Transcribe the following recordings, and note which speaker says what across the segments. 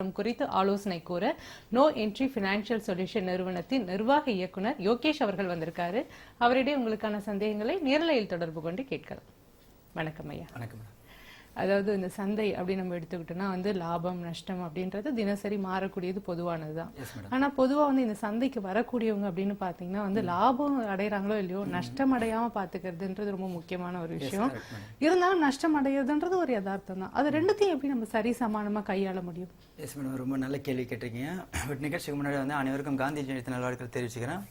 Speaker 1: குறித்து ஆலோசனை கூற நோ என்ட்ரி பினான்சியல் சொல்யூஷன் நிறுவனத்தின் நிர்வாக இயக்குனர் யோகேஷ் அவர்கள் வந்திருக்காரு. அவரிடையே உங்களுக்கான சந்தேகங்களை நேரலையில் தொடர்பு கொண்டு கேட்கலாம். வணக்கம் ஐயா.
Speaker 2: வணக்கம் மேடம்.
Speaker 1: அதாவது இந்த சந்தை அப்படி நம்ம எடுத்துக்கிட்டோம்னா வந்து லாபம் நஷ்டம் அப்படின்றது தினசரி மாறக்கூடியது பொதுவானது தான்
Speaker 2: எஸ் மேடம்
Speaker 1: ஆனா பொதுவா வந்து இந்த சந்தைக்கு வரக்கூடியவங்க அப்படின்னு பாத்தீங்கன்னா வந்து லாபம் அடையறாங்களோ இல்லையோ நஷ்டம் அடையாம பாத்துக்கிறதுன்றது ரொம்ப முக்கியமான ஒரு விஷயம். இருந்தாலும் நஷ்டம் அடையிறதுன்றது ஒரு யதார்த்தம் தான் அது ரெண்டுத்தையும் எப்படி நம்ம சரி சமானமா கையாள முடியும்?
Speaker 2: எஸ் மேடம் ரொம்ப நல்ல கேள்வி கேட்டிருக்கீங்க. பட் நிகழ்ச்சிக்கு முன்னாடி வந்து அனைவருக்கும் காந்தி ஜெயந்தி நல்வாழ்த்துக்கள் தெரிவிச்சுக்கிறேன்.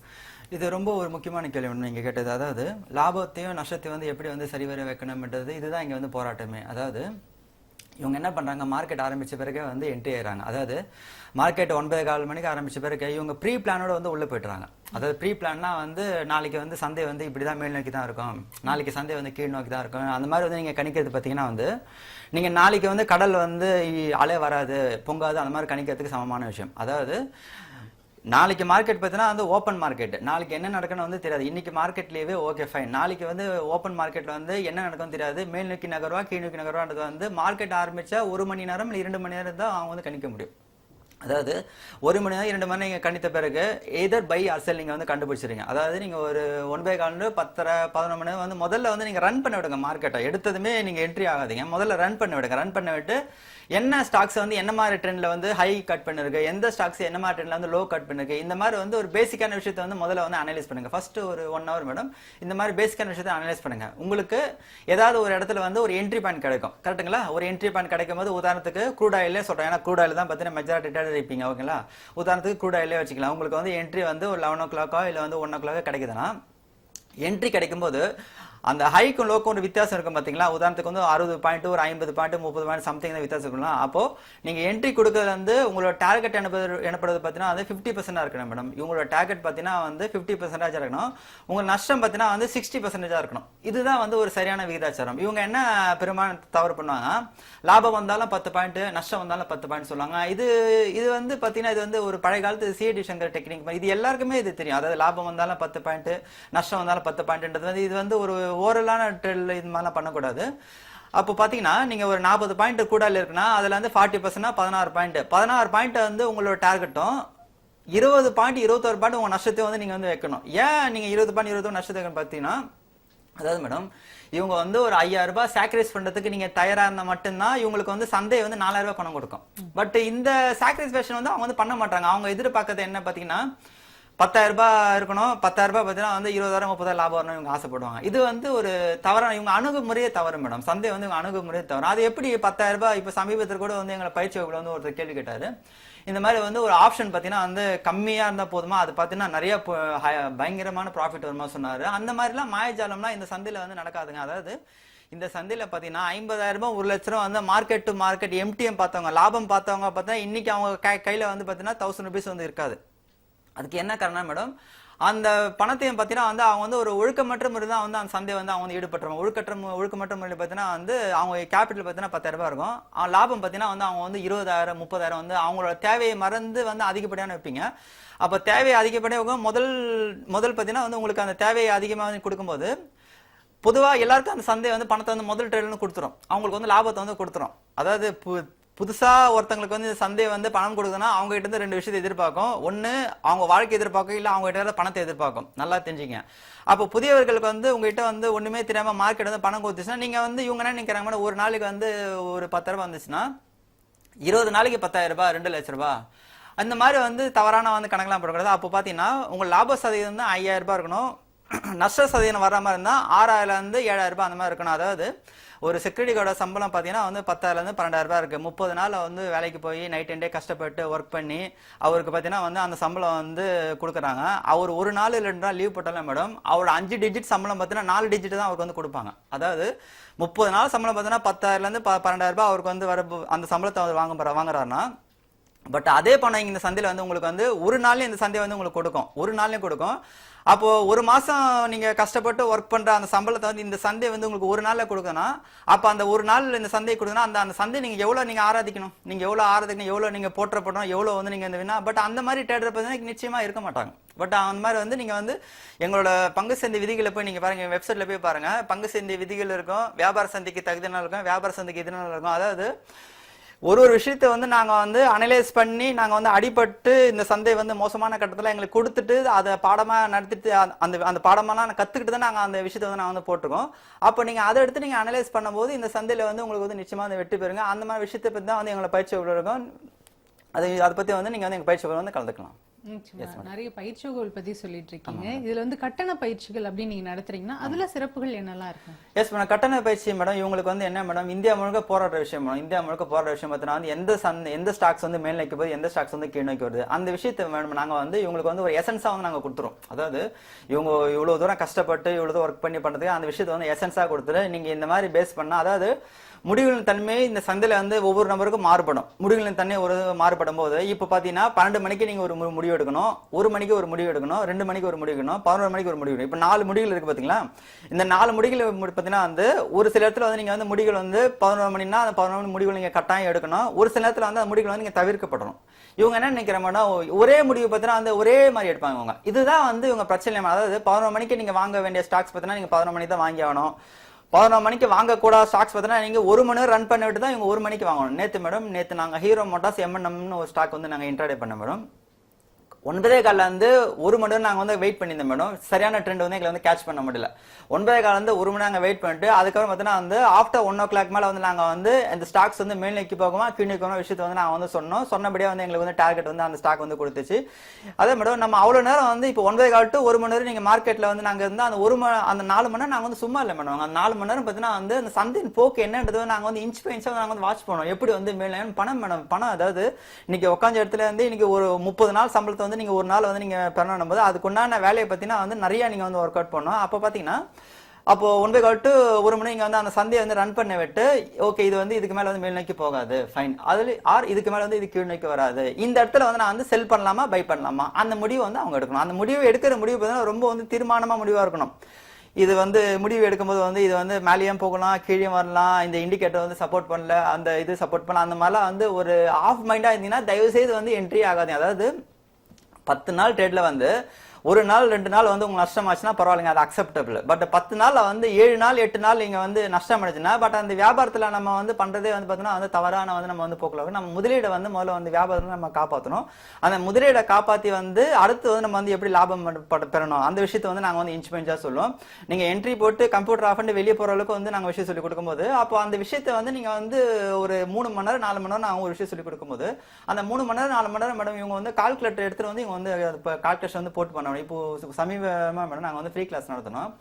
Speaker 2: இது ரொம்ப ஒரு முக்கியமான கேள்வி ஒன்று நீங்கள் கேட்டது. அதாவது லாபத்தையும் நஷ்டத்தையும் வந்து எப்படி வந்து சரிவர வைக்கணும்ன்றது இதுதான் இங்கே வந்து போராட்டமே. அதாவது இவங்க என்ன பண்ணுறாங்க மார்க்கெட் ஆரம்பித்த பிறகு வந்து என்ட்ரி ஆகிறாங்க அதாவது மார்க்கெட் ஒன்பது கால் மணிக்கு ஆரம்பித்த பிறகு இவங்க ப்ரீ பிளானோட வந்து உள்ளே போயிட்டுறாங்க அதாவது ப்ரீ பிளான்னா வந்து நாளைக்கு வந்து சந்தை வந்து இப்படி தான் மேல் நோக்கி தான் இருக்கும். நாளைக்கு சந்தை வந்து கீழ் நோக்கி தான் இருக்கும். அந்த மாதிரி வந்து நீங்கள் கணிக்கிறது பார்த்தீங்கன்னா வந்து நீங்கள் நாளைக்கு வந்து கடல் வந்து அலை வராது பொங்காது அந்த மாதிரி கணிக்கிறதுக்கு சமமான விஷயம். அதாவது நாளைக்கு மார்க்கெட் பார்த்தீங்கன்னா வந்து ஓப்பன் மார்க்கெட் நாளைக்கு என்ன நடக்கணும் வந்து தெரியாது. இன்னைக்கு மார்க்கெட்லேயே ஓகே ஃபைன் நாளைக்கு வந்து ஓப்பன் மார்க்கெட்டில் வந்து என்ன நடக்கும்னு தெரியாது. மேல் நோக்கி நகர்வா கீழ் நோக்கி நகர்வான்றது வந்து மார்க்கெட் ஆரம்பித்தா ஒரு மணி நேரம் இல்லை இரண்டு மணி நேரம் தான் அவங்க வந்து கணிக்க முடியும். அதாவது ஒரு மணி நேரம் இரண்டு மணி நேரம் நீங்கள் கணித்த பிறகு எதர் பை அசல் நீங்கள் வந்து கண்டுபிடிச்சிருங்க அதாவது நீங்கள் ஒரு ஒன் காலண்டு பத்தரை பதினொன்று மணி நேரம் வந்து முதல்ல வந்து நீங்கள் ரன் பண்ண விடுங்க மார்க்கெட்டை எடுத்ததுமே நீங்கள் என்ட்ரி ஆகாதீங்க. முதல்ல ரன் பண்ண விடுங்க. ரன் பண்ண விட்டு என்ன ஸ்டாக்ஸ் வந்து என்ன மாதிரி ட்ரெண்ட்ல வந்து ஹை கட் பண்ணிருக்கு? எந்த ஸ்டாக்ஸ் என்ன மாதிரி ட்ரெண்ட்ல வந்து லோ கட் பண்ணிருக்கு? இந்த மாதிரி வந்து ஒரு பேசிக்கான விஷயத்தை வந்து முதல்ல வந்து அனலைஸ் பண்ணுங்க. ஃபர்ஸ்ட் ஒரு ஒன் ஹவர் மேடம் இந்த மாதிரி பேசிக்கான விஷயத்தை அனலைஸ் பண்ணுங்க. உங்களுக்கு ஏதாவது ஒரு இடத்துல வந்து ஒரு என்ட்ரி பாயிண்ட் கிடைக்கும். கரெக்ட்டுங்களா ஒரு என்ட்ரி பாயிண்ட் கிடைக்கும் போது உதாரணத்துக்கு க்ரூட் ஆயிலே சொல்றேன். ஏன்னா க்ரூட் ஆயில் தான் பார்த்தீங்கன்னா மெஜாரிட்டி டேட் இருப்பீங்க. ஓகேங்களா உதாரணத்துக்கு க்ரூட் ஆயிலே வச்சுக்கலாம். உங்களுக்கு வந்து என்ட்ரி வந்து ஒரு லெவன் ஓ கிளாக்கோ இல்லை வந்து ஒன் ஓ கிளாக்கோ கிடைக்குதுன்னா என்ட்ரி கிடைக்கும்போது அந்த ஹைக்கும் லோக்கும் ஒரு வித்தியாசம் இருக்கும் பார்த்தீங்களா உதாரணத்துக்கு வந்து அறுபது பாயிண்ட் ஒரு ஐம்பது பாயிண்ட் முப்பது பாயிண்ட் சம்திங் தான் வித்தியாசம் இருக்கலாம் அப்போ நீங்க என்ட்ரி கொடுக்கறது வந்து உங்களோட டார்கெட் எனப்படுறது எனப்படுறது பார்த்தீங்கன்னா வந்து ஃபிஃப்டி பர்சன்டா இருக்கணும் மேடம் இவங்களோட டார்கெட் பார்த்தீங்கன்னா வந்து ஃபிஃப்டி பர்சன்டேஜ் இருக்கணும். உங்க நஷ்டம் பார்த்தீங்கன்னா வந்து சிக்ஸ்டி பர்சன்டேஜா இருக்கணும். இதுதான் வந்து ஒரு சரியான விகிதாச்சாரம். இவங்க என்ன பெரும்பாலும் தவறு பண்ணுவாங்க லாபம் வந்தாலும் பத்து பாயிண்ட் நஷ்டம் வந்தாலும் பத்து பாயிண்ட் சொல்லுவாங்க. இது இது வந்து பார்த்தீங்கன்னா இது வந்து ஒரு பழைய காலத்து சிஏடி சங்கர் டெக்னிக் இது எல்லாருக்குமே இது தெரியும். அதாவது லாபம் வந்தாலும் பத்து பாயிண்ட் நஷ்டம் வந்தாலும் பத்து பாயிண்ட்ன்றது வந்து இது வந்து ஒரு ஓரலான ட்ரெல் இது மாதிரிலாம் பண்ணக்கூடாது. அப்போ பார்த்தீங்கன்னா நீங்கள் ஒரு நாற்பது பாயிண்ட் கூடால இருக்குன்னா அதில் வந்து ஃபார்ட்டி பர்சன்ட்னா பதினாறு பாயிண்ட். பதினாறு பாயிண்ட் வந்து உங்களோட டார்கெட்டும் இருபது பாயிண்ட் இருபத்தொரு பாயிண்ட் உங்கள் நஷ்டத்தை வந்து நீங்கள் வந்து வைக்கணும். ஏன் நீங்கள் இருபது பாயிண்ட் இருபத்தொரு நஷ்டத்தை பார்த்தீங்கன்னா அதாவது மேடம் இவங்க வந்து ஒரு ஐயாயிரம் ரூபாய் சாக்ரிஃபைஸ் பண்றதுக்கு நீங்க தயாரா இருந்தா மட்டும்தான் இவங்களுக்கு வந்து சந்தை வந்து நாலாயிரம் ரூபாய் பணம் கொடுக்கும். பட் இந்த சாக்ரிஃபைஸ் வந்து அவங்க வந்து பண்ண மாட்டாங்க. அவங்க எதிர்பார்க்கறது என்ன பாத்தீங்கன்னா பத்தாயிரம் ரூபாய் இருக்கணும். பத்தாயிரம் ரூபாய் பார்த்தீங்கன்னா வந்து இருபதாயிரம் முப்பதாயிரம் லாபம் வரணும் இவங்க ஆசைப்படுவாங்க. இது வந்து ஒரு தவறான இவங்க அணுகுமுறையே தவறு மேடம். சந்தை வந்து இவங்க அணுகுமுறையே தவறு. அது எப்படி பத்தாயிரம் ரூபாய் இப்போ சமீபத்தில் கூட வந்து எங்களை பயிற்சி வகுப்பில் வந்து ஒருத்தர் கேள்வி கேட்டாரு. இந்த மாதிரி வந்து ஒரு ஆப்ஷன் பார்த்தீங்கன்னா வந்து கம்மியாக இருந்தால் போதுமா? அது பார்த்தீங்கன்னா நிறைய பயங்கரமான ப்ராஃபிட் வருமா சொன்னார். அந்த மாதிரிலாம் மாயஜாலம்லாம் இந்த சந்தையில் வந்து நடக்காதுங்க. அதாவது இந்த சந்தையில் பார்த்தீங்கன்னா ஐம்பதாயிரம் ரூபாய் ஒரு லட்ச ரூபா வந்து மார்க்கெட் டு மார்க்கெட் எம்டிஎம் பார்த்தவங்க லாபம் பார்த்தவங்க பார்த்தா இன்னைக்கு அவங்க கை- கையில் வந்து பார்த்தீங்கன்னா தௌசண்ட் ருபீஸ் வந்து இருக்காது. அதுக்கு என்ன காரணம் மேடம்? அந்த பணத்தையும் பார்த்தீங்கன்னா வந்து அவங்க வந்து ஒரு ஒழுக்கமற்ற முறை தான் வந்து அந்த சந்தை வந்து அவங்க வந்து ஈடுபட்டுருவாங்க. ஒழுக்கற்ற மு- ஒழுக்கமற்ற முறையில் பார்த்தீங்கன்னா வந்து அவங்க கேபிட்டல் பார்த்தீங்கன்னா பத்தாயிரம் ரூபாய் இருக்கும். அவங்க லாபம் பார்த்தீங்கன்னா வந்து அவங்க வந்து இருபதாயிரம் முப்பதாயிரம் வந்து அவங்களோட தேவையை மறந்து வந்து அதிகப்படியான வைப்பீங்க அப்போ தேவையை அதிகப்படியாக முதல் முதல் பார்த்தீங்கன்னா வந்து உங்களுக்கு அந்த தேவையை அதிகமாக வந்து கொடுக்கும்போது பொதுவாக எல்லாருக்கும் அந்த சந்தை வந்து பணத்தை வந்து முதல் ட்ரேட்ல கொடுத்துரும். அவங்களுக்கு வந்து லாபத்தை வந்து கொடுத்துரும். அதாவது புதுசாக ஒருத்தங்களுக்கு வந்து இந்த சந்தை வந்து பணம் கொடுக்குதுன்னா அவங்க கிட்ட இருந்து ரெண்டு விஷயத்தை எதிர்பார்க்கும். ஒன்று அவங்க வாழ்க்கை எதிர்பார்க்கும் இல்லை அவங்க கிட்ட இருந்து பணத்தை எதிர்பார்க்கும். நல்லா தெரிஞ்சுங்க. அப்போ புதியவர்களுக்கு வந்து உங்ககிட்ட வந்து ஒன்றுமே தெரியாமல் மார்க்கெட் வந்து பணம் கொடுத்துச்சுன்னா நீங்கள் வந்து இவங்க என்ன நினைக்கிறாங்க ஒரு நாளைக்கு வந்து ஒரு பத்து ரூபா வந்துச்சுன்னா இருபது நாளைக்கு பத்தாயிரம் ரூபாய் ரெண்டு லட்ச ரூபா அந்த மாதிரி வந்து தவறான வந்து கணக்கெல்லாம் போடக்கூடாது. அப்போ பார்த்தீங்கன்னா உங்கள் லாப சதவீதம் வந்து ஐயாயிரம் ரூபாய் இருக்கணும். நஷ்ட சதவீதம் வர மாதிரி இருந்தால் ஆறாயிரம்லேருந்து ஏழாயிரம் ரூபாய் அந்த மாதிரி இருக்கணும். அதாவது ஒரு செக்யூரிட்டியோட சம்பளம் பார்த்தீங்கன்னா வந்து பத்தாயிரம்லேருந்து பன்னெண்டாயிரம் ரூபாய் இருக்குது முப்பது நாள் வந்து வேலைக்கு போய் நைட் அண்ட் டே கஷ்டப்பட்டு ஒர்க் பண்ணி அவருக்கு பார்த்தீங்கன்னா வந்து அந்த சம்பளம் வந்து கொடுக்குறாங்க. அவர் ஒரு நாள் இல்லை ரெண்டு நாள் லீவ் போட்டாலும் மேடம் அவரோட அஞ்சு டிஜிட் சம்பளம் பார்த்தீங்கன்னா நாலு டிஜிட் தான் அவருக்கு வந்து கொடுப்பாங்க. அதாவது முப்பது நாள் சம்பளம் பார்த்தீங்கன்னா பத்தாயிரம்லேருந்து ப பன்னெண்டாயிரம் ரூபாய் அவருக்கு வந்து வர அந்த சம்பளத்தை அவர் வாங்க போகிற வாங்குறாருன்னா பட் அதே பணம் இந்த சந்தையில் வந்து உங்களுக்கு வந்து ஒரு நாள்லயும் இந்த சந்தை வந்து உங்களுக்கு கொடுக்கும். ஒரு நாள்லயும் கொடுக்கும். அப்போ ஒரு மாசம் நீங்க கஷ்டப்பட்டு ஒர்க் பண்ற அந்த சம்பளத்தை வந்து இந்த சந்தை வந்து உங்களுக்கு ஒரு நாள்ல கொடுக்கணும் அப்ப அந்த ஒரு நாள் இந்த சந்தை கொடுக்கணும் அந்த அந்த சந்தை நீங்க எவ்வளவு நீங்க ஆராதிக்கணும்? நீங்க எவ்வளவு ஆராதிக்கணும்? எவ்வளவு நீங்க போற்றப்படணும்? எவ்வளவு வந்து நீங்க இந்த வினா பட் அந்த மாதிரி தேடுற பார்த்தீங்கன்னா நிச்சயமா இருக்க மாட்டாங்க. பட் அந்த மாதிரி வந்து நீங்க வந்து எங்களோட பங்கு சந்தை விதிகளை போய் நீங்க பாருங்க வெப்சைட்ல போய் பாருங்க. பங்கு சந்தை விதிகள் இருக்கும். வியாபார சந்தைக்கு தகுதினால இருக்கும். வியாபார சந்தைக்கு எதிரான இருக்கும். அதாவது ஒரு ஒரு விஷயத்த வந்து நாங்க வந்து அனலைஸ் பண்ணி நாங்க வந்து அடிபட்டு இந்த சந்தை வந்து மோசமான கட்டத்துல எங்களுக்கு கொடுத்துட்டு அதை பாடமா நடத்திட்டு அந்த- அந்த அந்த பாடமெல்லாம் கத்துக்கிட்டு தான் நாங்க அந்த விஷயத்தை வந்து நாங்க வந்து போட்டிருக்கோம். அப்போ நீங்க அதை எடுத்து நீங்க அனலைஸ் பண்ணும்போது இந்த சந்தையில வந்து உங்களுக்கு வந்து நிச்சயமா வந்து வெற்றி பெறுங்க. அந்த மாதிரி விஷயத்தை பத்தி தான் வந்து எங்களை பயிற்சி வகுப்புல இருக்கும் அது அதை பத்தி வந்து நீங்க வந்து எங்க பயிற்சி வந்து கலந்துக்கலாம்.
Speaker 1: நிறைய பயிற்சி வகுப்புகள் பத்தி சொல்லிட்டு இருக்கீங்க இதுல வந்து கட்டண பயிற்சிகள் அப்படின்னு நீங்க நடத்துறீங்கன்னா அதுல சிறப்புகள் என்னெல்லாம் இருக்கும்
Speaker 2: எஸ் மேடம் கட்டண பயிற்சி மேடம் இவங்களுக்கு வந்து என்ன மேடம் இந்தியா முழுக்க போராடுற விஷயம் மேடம் இந்தியா முழுக்க போராடுற விஷயம் பார்த்தீங்கன்னா வந்து எந்த சந்தை எந்த ஸ்டாக்ஸ் வந்து மேல் நோக்கி போகுது எந்த ஸ்டாக்ஸ் வந்து கீழ் நோக்கி வருது. அந்த விஷயத்தை மேடம் நாங்க வந்து இவங்களுக்கு வந்து ஒரு எசன்ஸா வந்து நாங்க கொடுத்துரும் அதாவது இவங்க இவ்வளவு தூரம் கஷ்டப்பட்டு இவ்வளவு தூரம் ஒர்க் பண்ணி பண்றதுக்கு அந்த விஷயத்தை வந்து எசன்ஸா கொடுத்துட்டு நீங்க இந்த மாதிரி பேஸ் பண்ணா அதாவது முடிவுகளின் தன்மை இந்த சந்தையில வந்து ஒவ்வொரு நபருக்கும் மாறுபடும். முடிவுகளின் தன்மை ஒரு மாறுபடும் போது இப்போ பாத்தீங்கன்னா பன்னெண்டு மணிக்கு நீங்க ஒரு மு- முடிவு எடுக்கணும் ஒரு மணிக்கு ஒரு முடிவு எடுக்கணும் ரெண்டு மணிக்கு ஒரு முடிவு எடுக்கணும் பதினோரு மணிக்கு ஒரு முடிவு எடுக்கணும். இப்போ நாலு முடிவுகள் இருக்கு பாத்தீங்களா? இந்த நாலு முடிவுகள் பார்த்தீங்கன்னா பாத்தீங்கன்னா வந்து ஒரு சில இடத்துல வந்து நீங்க வந்து முடிவுகள் வந்து பதினோரு மணினா அந்த பதினோரு மணி முடிவுகள் நீங்க கட்டாயம் எடுக்கணும். ஒரு சில நேரத்தில் வந்து அந்த முடிவுகள் வந்து நீங்க தவிர்க்கப்படணும். இவங்க என்ன நினைக்கிற மேடம் ஒரே முடிவு பார்த்தீங்கன்னா வந்து ஒரே மாதிரி எடுப்பாங்க இவங்க. இதுதான் வந்து இவங்க பிரச்சனை. அதாவது பதினோரு மணிக்கு நீங்க வாங்க வேண்டிய ஸ்டாக்ஸ் பார்த்தீங்கன்னா நீங்க பதினோரு மணிக்கு தான் வாங்கி ஆகணும். பதினொரு மணிக்கு வாங்கக்கூடாத ஸ்டாக்ஸ் பார்த்தீங்கன்னா நீங்க ஒரு மணி நேரம் ரன் பண்ணிட்டு தான் இவங்க ஒரு மணிக்கு வாங்கணும். நேத்து மேடம் நேத்து நாங்க ஹீரோ மோட்டார்ஸ் எம்என்எம்னு ஒரு ஸ்டாக் வந்து நாங்க இன்ட்ராடே பண்ண மேடம் ஒன்பதே காலில் வந்து ஒரு மணி நேரம் நாங்கள் வந்து வெயிட் பண்ணியிருந்தோம் மேடம் சரியான ட்ரெண்ட் வந்து எங்களை வந்து கேட்ச் பண்ண முடியல. ஒன்பதே கால் வந்து ஒரு மணி நேரம் வெயிட் பண்ணிட்டு அதுக்கப்புறம் பார்த்தீங்கன்னா வந்து ஆஃப்டர் ஒன் ஓ கிளாக் மேலே வந்து நாங்கள் வந்து இந்த ஸ்டாக்ஸ் வந்து மேல் நோக்கி போகுமா கீழ் நோக்கி விஷயத்தை வந்து நாங்கள் வந்து சொன்னோம். சொன்னபடியே வந்து எங்களுக்கு வந்து டார்கெட் வந்து அந்த ஸ்டாக் வந்து கொடுத்துச்சு. அதே மேடம் நம்ம அவ்வளோ நேரம் வந்து இப்போ ஒன்பதே கால் டு ஒரு மணி நேரம் நீங்கள் மார்க்கெட்டில் வந்து நாங்கள் இருந்தால் அந்த ஒரு மணி அந்த நாலு மணி நேரம் நாங்கள் வந்து சும்மா இல்லை மேடம் அந்த நாலு மணி நேரம் பார்த்தீங்கன்னா வந்து அந்த சந்தையின் போக்கு என்னன்றது நாங்கள் வந்து இன்ச் பை இன்ச்சாக நாங்கள் வந்து வாட்ச் பண்ணுவோம். எப்படி வந்து மேலே பணம் மேடம் பணம் அதாவது இன்னைக்கு உட்காந்த இடத்துல இருந்து இன்னைக்கு ஒரு முப்பது நாள் சம்பளத்தை வந்து நீங்கள் ஒரு நாள் வந்து நீங்கள் பண்ணணும் போது அதுக்குண்டான வேலையை பார்த்தீங்கன்னா வந்து நிறையா நீங்கள் வந்து ஒர்க் அவுட் பண்ணணும். அப்போ பார்த்தீங்கன்னா அப்போ ஒன் பை கால் டு ஒரு மணி இங்கே வந்து அந்த சந்தையை வந்து ரன் பண்ண விட்டு ஓகே இது வந்து இதுக்கு மேலே வந்து மேல் நோக்கி போகாது ஃபைன் அதில் ஆர் இதுக்கு மேலே வந்து இது கீழ் நோக்கி வராது. இந்த இடத்துல வந்து நான் வந்து செல் பண்ணலாமா பை பண்ணலாமா? அந்த முடிவு வந்து அவங்க எடுக்கணும். அந்த முடிவு எடுக்கிற முடிவு பார்த்தீங்கன்னா ரொம்ப வந்து தீர்மானமாக முடிவாக இருக்கணும். இது வந்து முடிவு எடுக்கும்போது வந்து இது வந்து மேலேயும் போகலாம் கீழே வரலாம் இந்த இண்டிகேட்டர் வந்து சப்போர்ட் பண்ணல அந்த இது சப்போர்ட் பண்ணல அந்த மாதிரிலாம் வந்து ஒரு ஆஃப் மைண்டாக இருந்தீங்கன்னா தயவு செய்து வந்து என்ட்ரி ஆகாதீங்க. அதாவது பத்து நாள் ட்ரேட்ல வந்து ஒரு நாள் ரெண்டு நாள் வந்து உங்களுக்கு நஷ்டமாச்சுன்னா பரவாயில்லைங்க அது அக்செப்டபிள் பட் பத்து நாளில் வந்து ஏழு நாள் எட்டு நாள் நீங்கள் வந்து நஷ்டம் அடைச்சுன்னா பட் அந்த வியாபாரத்தில் நம்ம வந்து பண்ணுறதே வந்து பார்த்தீங்கன்னா வந்து தவறான வந்து நம்ம வந்து போக்கலாம் நம்ம முதலீடை வந்து முதல்ல வந்து வியாபாரத்தில் நம்ம காப்பாற்றணும் அந்த முதலீடை காப்பாற்றி வந்து அடுத்து வந்து நம்ம வந்து எப்படி லாபம் பெறணும்? அந்த விஷயத்தை வந்து நாங்கள் வந்து இன்ச் பெஞ்சாக சொல்லுவோம். நீங்கள் என்ட்ரி போட்டு கம்ப்யூட்டர் ஆஃப் பண்ணி வெளியே போகிற அளவுக்கு வந்து நாங்கள் விஷயம் சொல்லி கொடுக்கும்போது அப்போ அந்த விஷயத்தை வந்து நீங்கள் வந்து ஒரு மூணு மணி நேரம் நாலு மணி நேரம் நாங்கள் ஒரு விஷயம் சொல்லி கொடுக்கும்போது அந்த மூணு மணி நேரம் நாலு மணி நேரம் மேடம் இவங்க வந்து கால்குலேட்டர் எடுத்துகிட்டு வந்து இவங்க வந்து கால்குலேஷன் வந்து போட்டு பண்ணணும் இப்போ சமீபமா மேடம் நாங்க வந்து ஃப்ரீ கிளாஸ் நடத்தினோம்.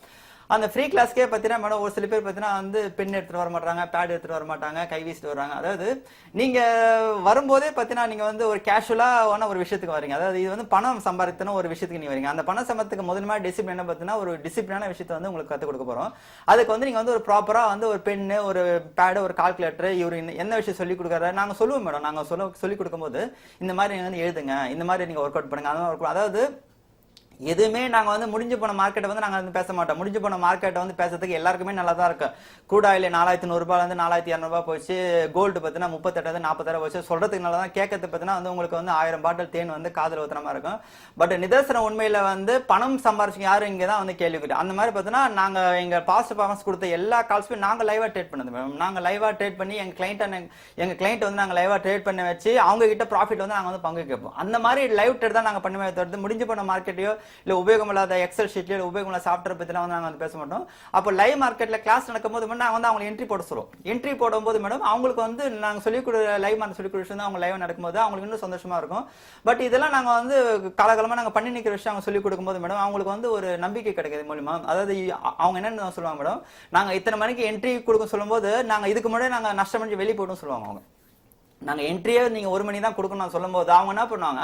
Speaker 2: அந்த ஃப்ரீ கிளாஸ்க்கே பார்த்தீங்கன்னா மேடம் ஒரு சில பேர் பார்த்தீங்கன்னா வந்து பென் எடுத்துட்டு வர மாட்டாங்க பேட் எடுத்துட்டு வர மாட்டாங்க கை வீசிட்டு வராங்க. அதாவது நீங்க வரும்போதே பார்த்தீங்கன்னா நீங்க வந்து ஒரு கேஷுவலான ஒரு விஷயத்துக்கு வரீங்க. அதாவது இது வந்து பணம் சம்பாதித்தன ஒரு விஷயத்துக்கு நீங்க வரீங்க. அந்த பணம் சம்பளத்துக்கு முதல்ல டிசிப்ளின் என்ன பார்த்தீங்கன்னா ஒரு டிசிப்ளினான விஷயத்தை வந்து உங்களுக்கு கற்றுக் கொடுக்க போறோம். அதுக்கு வந்து நீங்க வந்து ஒரு ப்ராப்பரா வந்து ஒரு பென்னு ஒரு பேடு ஒரு கால்குலேட்டர் இவர் என்ன விஷயம் சொல்லி கொடுக்குறாரு நாங்க சொல்லுவோம் மேடம். நாங்க சொல்ல சொல்லி கொடுக்கும்போது இந்த மாதிரி நீங்க வந்து எழுதுங்க இந்த மாதிரி நீங்க ஒர்க் அவுட் பண்ணுங்க அதாவது எதுவுமே நாங்கள் வந்து முடிஞ்சு போன மார்க்கெட்டை வந்து நாங்கள் வந்து பேச மாட்டோம். முடிஞ்சு போன மார்க்கெட்டை வந்து பேசுறதுக்கு எல்லாருக்குமே நல்லா தான் இருக்கு. கூடாயில நாலாயிரத்தி நூறுபால நாலாயிரத்தி இரநூறுபா போச்சு. கோல்டு பார்த்தீங்கன்னா முப்பத்தெட்டாவது நாற்பத்தாயிரம் போச்சு. சொல்கிறதுக்கு நல்லா தான் கேட்கறது பார்த்தீங்கன்னா வந்து உங்களுக்கு வந்து ஆயிரம் பாட்டில் தேன் வந்து காதல் ஊத்துற மாதிரி இருக்கும். பட் நிதர்சனம் உண்மையில் வந்து பணம் சம்பாரிச்சு யாரும் இங்கே தான் வந்து கேள்வி அந்த மாதிரி பார்த்தீங்கன்னா நாங்கள் எங்கள் பாஸ்ட் பர்ஃபார்மன்ஸ் கொடுத்த எல்லா கால்ஸுமே நாங்கள் லைவாக ட்ரேட் பண்ணது மேம் நாங்கள் லைவாக ட்ரேட் பண்ணி எங்கள் கிளைண்ட்டை எங்கள் கிளைண்ட் வந்து நாங்கள் லைவாக ட்ரேட் பண்ண வச்சு அவங்க கிட்ட ப்ராஃபிட் வந்து நாங்கள் வந்து பங்கு கேட்போம். அந்த மாதிரி லைவ் ட்ரேட் தான் நாங்கள் பண்ணுமே தவிர்த்து முடிஞ்சு போன மார்க்கெட்டையோ இல்ல உபயோகம் இல்லாத எக்ஸல் ஷீட்ல இல்ல உபயோகம் இல்லாத சாஃப்ட்வேர் பத்திலாம் வந்து நாங்க வந்து பேச மாட்டோம். அப்போ லைவ் மார்க்கெட்ல கிளாஸ் நடக்கும்போது மட்டும் நாங்க வந்து அவங்க என்ட்ரி போட சொல்லுவோம். என்ட்ரி போடும்போது மேடம் அவங்களுக்கு வந்து நாங்க சொல்லி கொடு லைவ் மார்க் சொல்லி கொடுத்து அவங்க லைவ் நடக்கும்போது அவங்களுக்கு இன்னும் சந்தோஷமா இருக்கும். பட் இதெல்லாம் நாங்க வந்து காலகாலமா நாங்க பண்ணி நிக்கிற விஷயம் அவங்க சொல்லி கொடுக்கும்போது மேடம் அவங்களுக்கு வந்து ஒரு நம்பிக்கை கிடைக்கிது மூலியமா. அதாவது அவங்க என்னன்னு சொல்லுவாங்க மேடம் நாங்க இத்தனை மணிக்கு என்ட்ரி கொடுக்க சொல்லும்போது நாங்க இதுக்கு முன்னாடி நாங்க நஷ்டம் வெளியே போய்டும் சொல்லுவாங்க அவங்க. நாங்க என்ட்ரியே நீங்க ஒரு மணி தான் கொடுக்கணும் சொல்லும்போது அவங்க என்ன பண்ணுவாங்க?